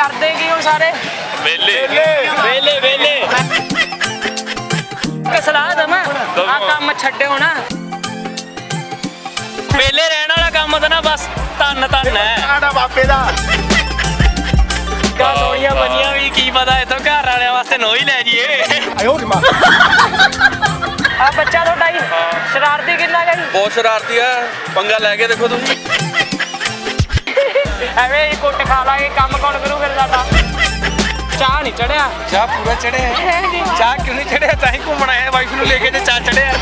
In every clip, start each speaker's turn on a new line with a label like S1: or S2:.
S1: ਕਰਦੇ ਕੀ ਹੋ ਸਾਰੇ?
S2: ਵੇਲੇ।
S1: ਵੇਲੇ। ਵੇਲੇ ਕਸਲਾ ਦਮਾ ਆ ਕੰਮ ਛੱਡਿਓ ਨਾ। ਵੇਲੇ ਰਹਿਣ ਵਾਲਾ ਕੰਮ ਤਾਂ ਨਾ ਬਸ ਧੰਨ ਧੰਨ ਹੈ।
S3: ਸਾਡਾ ਬਾਪੇ ਦਾ।
S1: ਕਾ ਸੋਹਣੀਆਂ ਬਣੀਆਂ ਵੀ ਕੀ ਪਤਾ ਇਥੋਂ ਘਰ ਵਾਲਿਆਂ ਵਾਸਤੇ ਨੋ ਹੀ ਲੈ ਜੀਏ
S3: ਆਇਓ ਰੇ ਮਾਂ
S1: ਆ ਬੱਚਾ ਤੁਹਾਡਾ ਹੀ। ਸ਼ਰਾਰਤੀ ਕਿੰਨਾ ਗਾ ਜੀ?
S2: ਬਹੁਤ ਸ਼ਰਾਰਤੀ ਆ। ਪੰਗਾ ਲੈ ਕੇ ਦੇਖੋ ਤੁਸੀਂ।
S1: ਐਵੇਂ ਹੀ ਕੁੱਟ ਖਾ ਲਾਂਗੇ ਕੰਮ ਕੌਣ ਕਰੂ ਫਿਰ ਸਾਡਾ? ਚਾਹ ਨਹੀਂ ਚੜਿਆ।
S2: ਚਾਹ ਪੂਰਾ ਚੜਿਆ ਚਾਹ ਕਿਉਂ ਨਹੀਂ ਚੜਿਆ? ਤਾਂ ਹੀ ਘੁੰਮਣਾ ਹੈ ਵਾਈਫ ਨੂੰ ਲੈ ਕੇ ਤੇ ਚਾਹ ਚੜਿਆ।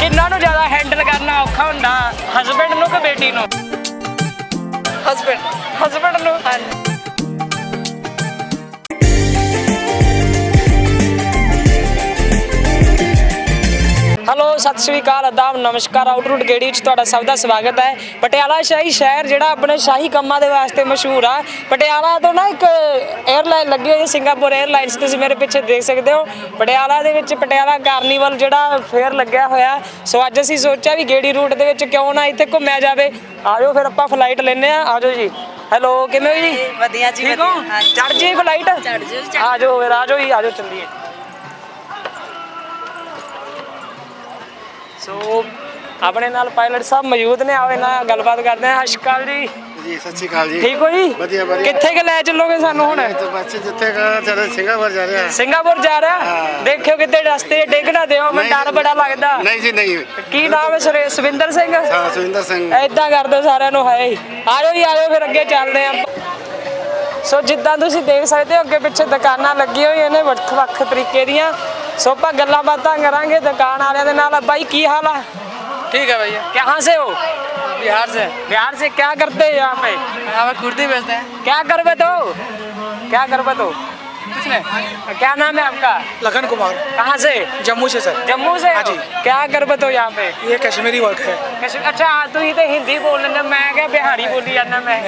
S1: ਕਿੰਨਾ ਨੂੰ ਜ਼ਿਆਦਾ ਹੈਂਡਲ ਕਰਨਾ ਔਖਾ ਹੁੰਦਾ? ਹਸਬੰਡ ਨੂੰ ਕਿ ਬੇਟੀ ਨੂੰ? ਹਸਬੰਡ ਹਸਬੰਡ ਨੂੰ? ਹੈਲੋ ਸਤਿ ਸ਼੍ਰੀ ਅਕਾਲ ਆਦਾਬ ਨਮਸਕਾਰ ਆਊਟਰੂਟ ਗੇੜੀ ਵਿੱਚ ਤੁਹਾਡਾ ਸਭ ਦਾ ਸਵਾਗਤ ਹੈ। ਪਟਿਆਲਾ ਸ਼ਾਹੀ ਸ਼ਹਿਰ ਜਿਹੜਾ ਆਪਣੇ ਸ਼ਾਹੀ ਕੰਮਾਂ ਦੇ ਵਾਸਤੇ ਮਸ਼ਹੂਰ ਆ। ਪਟਿਆਲਾ ਤੋਂ ਨਾ ਇੱਕ 에ਅਰਲਾਈਨ ਲੱਗੀ ਹੋਈ ਹੈ ਸਿੰਗਾਪੁਰ 에ਅਰਲਾਈਨਸ ਤੁਸੀਂ ਮੇਰੇ ਪਿੱਛੇ ਦੇਖ ਸਕਦੇ ਹੋ। ਪਟਿਆਲਾ ਦੇ ਵਿੱਚ ਪਟਿਆਲਾ ਕਾਰਨੀਵਲ ਜਿਹੜਾ ਫੇਅਰ ਲੱਗਿਆ ਹੋਇਆ। ਸੋ ਅੱਜ ਅਸੀਂ ਸੋਚਿਆ ਵੀ ਗੇੜੀ ਰੂਟ ਦੇ ਵਿੱਚ ਕਿਉਂ ਨਾ ਇੱਥੇ ਘੁੰਮਿਆ ਜਾਵੇ। ਆਜੋ ਫਿਰ ਆਪਾਂ ਫਲਾਈਟ ਲੈਨੇ ਆ ਆਜੋ ਜੀ। ਹੈਲੋ ਕਿਵੇਂ ਹੋ ਜੀ?
S4: ਵਧੀਆ ਜੀ ਵਧੀਆ।
S1: ਚੜ ਜੀ ਫਲਾਈਟ
S4: ਜਿਓ, ਚੜ੍ਹ
S1: ਆਜੋ ਫਿਰ ਆਜੋ ਜੀ ਆਜੋ ਚੱਲੀਏ। ਸੋ ਆਪਣੇ ਨਾਲ ਪਾਇਲਟ ਸਾਹਿਬ ਮੌਜੂਦ ਨੇ ਆਵੇ ਨਾਲ ਗੱਲਬਾਤ ਕਰਦੇ ਆ ਅਸ਼ਕਾਲ ਜੀ।
S3: ਜੀ ਸਤਿ ਸ਼੍ਰੀ ਅਕਾਲ ਜੀ।
S1: ਠੀਕ ਹੋ ਜੀ?
S3: ਵਧੀਆ, ਵਧੀਆ।
S1: ਕਿੱਥੇ ਕਿ ਲੈ ਚੱਲੋਗੇ ਸਾਨੂੰ ਹੁਣ?
S3: ਤੇ ਬੱਚੇ ਜਿੱਥੇ ਕਹਾਂ ਚਲੇ ਸਿੰਗਾਪੁਰ ਜਾ ਰਹੇ।
S1: ਸਿੰਗਾਪੁਰ ਜਾ ਰਿਹਾ?
S3: ਹਾਂ।
S1: ਦੇਖਿਓ ਕਿਤੇ ਰਸਤੇ ਡਿੱਗ ਨਾ ਦਿਓ ਮੈਨੂੰ ਡਰ ਬੜਾ ਲੱਗਦਾ।
S3: ਨਹੀਂ ਜੀ ਨਹੀਂ।
S1: ਕੀ ਨਾਮ ਹੈ ਸੁਰੇ ਸਵਿੰਦਰ ਸਿੰਘ?
S3: ਹਾਂ ਸੁਰਿੰਦਰ ਸਿੰਘ।
S1: ਐਦਾਂ ਕਰ ਦਿਓ ਸਾਰਿਆਂ ਨੂੰ ਹਾਏ। ਆਜੋ ਜੀ ਆਜੋ ਫਿਰ ਅੱਗੇ ਚੱਲਦੇ ਆਂ ਸੋ ਜਿੱਦਾਂ ਤੁਸੀਂ ਦੇਖ ਸਕਦੇ ਹੋ ਅੱਗੇ ਪਿੱਛੇ ਦੁਕਾਨਾਂ ਲੱਗੀਆਂ ਹੋਈਆਂ ਨੇ ਵੱਖ ਵੱਖ ਤਰੀਕੇ ਦੀਆਂ। ਸੋ ਆਪਾਂ ਗੱਲਾਂ ਬਾਤਾਂ ਕਰਾਂਗੇ ਦੁਕਾਨ ਵਾਲਿਆਂ ਦੇ ਨਾਲ ਬਾਈ ਕੀ ਹਾਲ ਆ
S5: ठीक है भैया
S1: कहाँ से हो
S5: बिहार से
S1: बिहार से क्या करते हैं यहाँ पे
S5: यहाँ पे कुर्ती बेचते हैं
S1: क्या करबे तो क्या करबे तो
S5: कुछ नहीं
S1: क्या नाम है आपका
S5: लखन कुमार
S1: कहाँ से
S5: जम्मू से सर
S1: जम्मू से
S5: हाँ
S1: हो?
S5: जी।
S1: क्या करबे तो यहाँ पे
S5: ये कश्मीरी वर्क है
S1: कश्मीर अच्छा तू ही तो हिंदी बोल लेना मैं क्या बिहारी बोली जाना मैं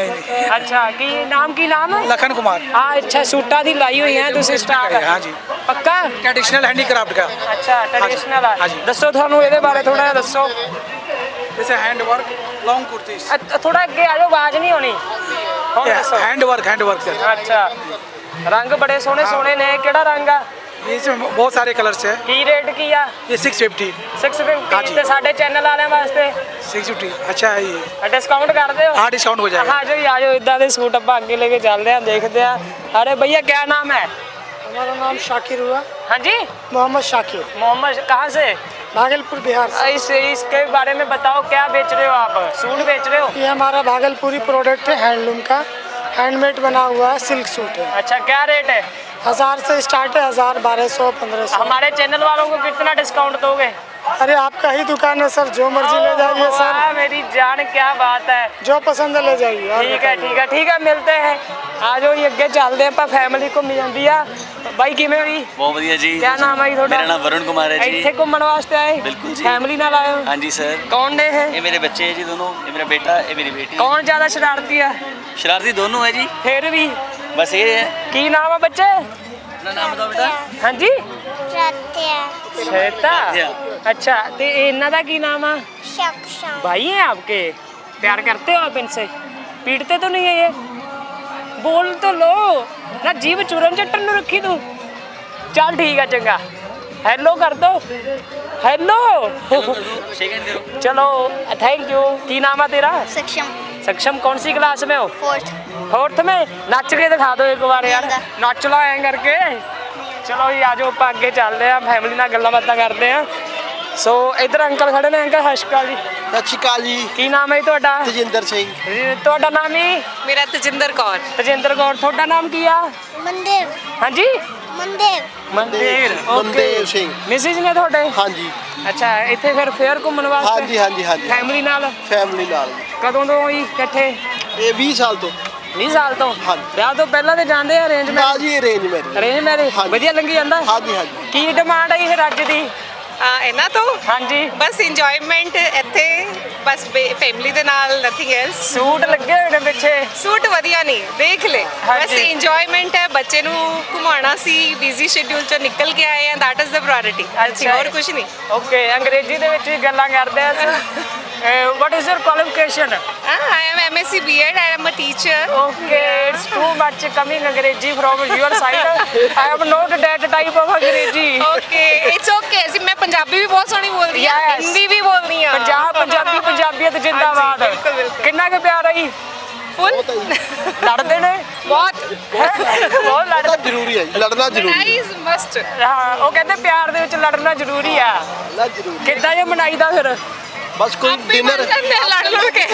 S1: अच्छा की नाम की नाम
S5: लखन कुमार
S1: ਆ ਅੱਛਾ ਸੂਟਾਂ ਦੀ ਲਾਈ ਹੋਈ ਹੈ ਤੁਸੀਂ ਸਟਾਕ
S5: ਹਾਂ ਜੀ।
S1: ਪੱਕਾ
S5: ट्रेडिशनल हैंडीक्राफ्ट का
S1: ਅੱਛਾ ਟ੍ਰੈਡੀਸ਼ਨਲ ਆ
S5: ਹਾਂ ਜੀ।
S1: ਦੱਸੋ ਤੁਹਾਨੂੰ ਇਹਦੇ ਬਾਰੇ ਥੋੜਾ ਜਿਹਾ ਦੱਸੋ
S5: जैसे हैंड वर्क लॉन्ग कुर्तीज
S1: ਥੋੜਾ ਅੱਗੇ ਆ ਜਾਓ ਆਵਾਜ਼ ਨਹੀਂ ਆਉਣੀ ਹੁਣ ਦੱਸੋ
S5: hand work hand work sir
S1: ਅੱਛਾ रंग बड़े सोने हाँ। सोने ने कि
S5: रंग है बहुत सारे कलर्स है।
S1: की रेट की है
S5: ये सिक्स फिफ्टी सिक्स फिफ्टी
S1: तो साढ़े चैनल आने वास्ते।
S5: सिक्स फिफ्टी अच्छा है ये
S1: डिस्काउंट कर दे
S5: हाँ डिस्काउंट हो जाएगा।
S1: हाँ जी आज जाओ इदा के सूट आप अगे लेके चलते हैं देखते हैं अरे भैया क्या नाम है?
S6: हमारा नाम शाकिर हुआ।
S1: हाँ जी।
S6: मोहम्मद शाकिर।
S1: मोहम्मद कहाँ से?
S6: भागलपुर बिहार
S1: इस इसके बारे में बताओ क्या बेच रहे हो आप? सूट बेच रहे हो?
S6: ये हमारा भागलपुरी प्रोडक्ट है हैंडलूम का। हैंडमेड बना हुआ है सिल्क सूट है
S1: अच्छा क्या रेट है
S6: हजार से स्टार्ट है हजार बारह सौ पंद्रह सौ
S1: हमारे चैनल वालों को कितना डिस्काउंट दोगे
S6: अरे आपका ही दुकान है सर जो मर्जी ले जाइए
S1: वाह,
S6: सर
S1: मेरी जान क्या बात है
S6: जो पसंद है ले जाइए और
S1: ਠੀਕ ਹੈ
S6: बताइए।
S1: ਠੀਕ ਹੈ ਠੀਕ ਹੈ ਮਿਲਦੇ ਹੈ ਆ ਜਾਓ ਜੀ ਅੱਗੇ ਚੱਲਦੇ ਹਾਂ ਆਪਾਂ ਫੈਮਿਲੀ ਘੁੰਮੀ ਜਾਂਦੀ ਆ ਬਾਈ ਕਿਵੇਂ ਹੋਈ
S7: ਬਹੁਤ ਵਧੀਆ ਜੀ
S1: ਕਿਆ ਨਾਮ ਹੈ ਜੀ ਤੁਹਾਡਾ
S7: ਮੇਰਾ ਨਾਮ ਵਰੁਣ ਕੁਮਾਰ ਹੈ ਜੀ
S1: ਇੱਥੇ ਘੁੰਮਣ ਵਾਸਤੇ ਆਏ
S7: ਬਿਲਕੁਲ ਜੀ।
S1: ਫੈਮਿਲੀ ਨਾਲ ਆਏ ਹੋ
S7: ਹਾਂਜੀ ਸਰ
S1: ਕੌਣ ਨੇ ਇਹ
S7: ਇਹ ਮੇਰੇ ਬੱਚੇ ਹੈ ਜੀ ਦੋਨੋਂ ਇਹ ਮੇਰਾ ਬੇਟਾ ਇਹ ਮੇਰੀ ਬੇਟੀ
S1: ਕੌਣ ਜ਼ਿਆਦਾ ਸ਼ਰਾਰਤੀ ਆ
S7: ਸ਼ਰਾਰਤੀ ਦੋਨੋਂ ਹੈ ਜੀ
S1: ਫਿਰ ਵੀ
S7: ਬਸ ਇਹ ਹੈ
S1: ਕੀ ਨਾਮ ਆ ਬੱਚੇ
S7: ਆਪਣਾ ਨਾਮ ਬਤਾਓ ਬੇਟਾ
S1: ਹਾਂਜੀ
S8: प्रत्यय
S1: श्वेता
S7: श्वेता।
S1: अच्छा तो इन्ना का की नाम है
S8: सक्षम
S1: भाई हैं आपके प्यार करते हो आप इनसे पीटते तो नहीं है ये बोल तो लो ना जीव चूरन चट्टन ਨੂੰ ਰੱਖੀ ਤੂੰ ਚੱਲ ਠੀਕ ਹੈ ਚੰਗਾ ਹੈਲੋ ਕਰ ਦੋ ਹੈਲੋ
S7: ਸ਼ੇਕਨ ਕਰੋ
S1: ਚਲੋ थैंक यू ਕੀ ਨਾਮ ਹੈ ਤੇਰਾ
S8: सक्षम
S1: सक्षम कौन सी क्लास में हो
S8: फोर्थ
S1: फोर्थ में ਨੱਚ ਕੇ ਦਿਖਾ ਦਿਓ ਇੱਕ ਵਾਰ ਯਾਰ ਨੱਚ ਲਾ ਐਂ ਕਰਕੇ ਚਲੋ ਜੀ ਆਜੋ ਆਪਾਂ ਅੱਗੇ ਚੱਲਦੇ ਆ ਫੈਮਿਲੀ ਨਾਲ ਗੱਲਾਂ ਬਾਤਾਂ ਕਰਦੇ ਆ ਸੋ ਇਧਰ ਅੰਕਲ ਖੜੇ ਨੇ ਅੰਕਲ ਹਸ਼ਕਾ ਜੀ
S3: ਸਤਿ ਸ਼੍ਰੀ ਅਕਾਲ ਜੀ
S1: ਕੀ ਨਾਮ ਹੈ ਜੀ ਤੁਹਾਡਾ
S3: ਤਜਿੰਦਰ ਸਿੰਘ
S1: ਜੀ, ਤੁਹਾਡਾ ਨਾਮ ਹੀ
S4: ਮੇਰਾ ਤਜਿੰਦਰ ਕੌਰ
S1: ਤਜਿੰਦਰ ਕੌਰ ਤੁਹਾਡਾ ਨਾਮ ਕੀ ਆ
S8: मंदिर
S1: ਹਾਂਜੀ
S8: मंदिर
S1: ਮਨਦੀਰ
S3: ਮਨਦੇਵ ਸਿੰਘ।
S1: ਮਿਸਿਸ ਨੇ ਤੁਹਾਡੇ
S3: ਹਾਂਜੀ
S1: ਅੱਛਾ ਇੱਥੇ ਫਿਰ ਫੇਅਰ ਘੁੰਮਣ ਵਾਸਤੇ
S3: ਹਾਂਜੀ ਹਾਂਜੀ ਹਾਂਜੀ
S1: ਫੈਮਿਲੀ ਨਾਲ
S3: ਫੈਮਿਲੀ ਨਾਲ
S1: ਕਦੋਂ ਤੋਂ ਹੋਈ ਇਕੱਠੇ?
S3: ਇਹ 20 ਸਾਲ ਤੋਂ।
S1: 20 ਸਾਲ ਤੋਂ?
S3: ਹਾਂਜੀ।
S1: ਵਿਆਹ ਤੋਂ ਪਹਿਲਾਂ ਤੇ ਜਾਂਦੇ ਆ ਅਰੇਂਜ
S3: ਨਾ ਜੀ ਅਰੇਂਜ ਮੈਰਿਜ
S1: ਅਰੇਂਜ ਮੈਰਿਜ
S3: ਹਾਂਜੀ।
S1: ਵਧੀਆ ਲੰਗੀ ਜਾਂਦਾ?
S3: ਹਾਂਜੀ ਹਾਂਜੀ।
S1: ਕੀ ਡਿਮਾਂਡ ਹੈ ਇਹ ਰੱਜ ਦੀ?
S4: ਆ ਇਹਨਾਂ ਤੋਂ?
S1: ਹਾਂਜੀ।
S4: ਬਸ ਇੰਜੋਇਮੈਂਟ ਇੱਥੇ ਬਸ ਫੈਮਿਲੀ ਦੇ ਨਾਲ ਨਥਿੰਗ ਐਲਸ
S1: ਸੂਟ ਲੱਗੇ ਹੋਏ ਨੇ ਪਿੱਛੇ?
S4: ਸੂਟ ਵਧੀਆ ਨਹੀਂ ਦੇਖ ਲੈ। ਬਸ
S1: ਹਾਂਜੀ।
S4: ਇੰਜੋਇਮੈਂਟ ਹੈ ਬੱਚੇ ਨੂੰ ਘੁਮਾਉਣਾ ਸੀ ਬਿਜ਼ੀ ਸ਼ਡਿਊਲ ਚੋਂ ਨਿਕਲ ਕੇ ਆਏ ਆ ਦੈਟ ਇਜ਼ ਦ ਪ੍ਰਾਇੋਰਟੀ
S1: ਅੱਛਾ।
S4: ਹੋਰ ਕੁਝ ਨਹੀਂ।
S1: ਓਕੇ ਅੰਗਰੇਜ਼ੀ ਦੇ ਵਿੱਚ ਵੀ ਗੱਲਾਂ ਕਰਦੇ ਆ ਅਸੀਂ। What is your qualification
S4: Ah, I am MSc B.Ed. I am a teacher.
S1: Okay, it's too much coming Angrezi from your side. I am not that type of Angrezi.
S4: Okay, it's okay. ਅਸੀਂ ਮੈਂ ਪੰਜਾਬੀ ਵੀ ਬਹੁਤ ਸੋਹਣੀ ਬੋਲਦੀ ਹਾਂ
S1: Yes.
S4: Hindi ਵੀ ਬੋਲਦੀ ਹਾਂ
S1: ਪੰਜਾਬ ਪੰਜਾਬੀ ਪੰਜਾਬੀਅਤ ਜਿੰਦਾਬਾਦ
S4: ਹਾਂਜੀ, ਬਿਲਕੁਲ, ਬਿਲਕੁਲ।
S1: ਕਿੰਨਾ ਕੁ ਪਿਆਰ ਆਈ
S4: ਫੁੱਲ
S1: ਲੜਦੇ ਨੇ
S4: ਬਹੁਤ
S1: ਹੈਂ? ਬਹੁਤ ਲੜਦੇ
S3: ਜ਼ਰੂਰੀ ਹੈ ਜੀ, ਲੜਨਾ ਜ਼ਰੂਰੀ ਹੈ
S4: ਨਾਈਸ ਮਸਟ
S1: ਹਾਂ ਉਹ ਕਹਿੰਦੇ ਪਿਆਰ ਦੇ ਵਿੱਚ ਲੜਨਾ ਜ਼ਰੂਰੀ ਆ
S3: ਲੜਨਾ ਜ਼ਰੂਰੀ
S1: ਕਿੱਦਾਂ ਇਹ ਮਨਾਈਦਾ ਫਿਰ
S3: ਬਸ ਕੋਈ ਡਿਨਰ
S4: ਜਾਂਦੇ ਲੜ ਲੜ ਕੇ।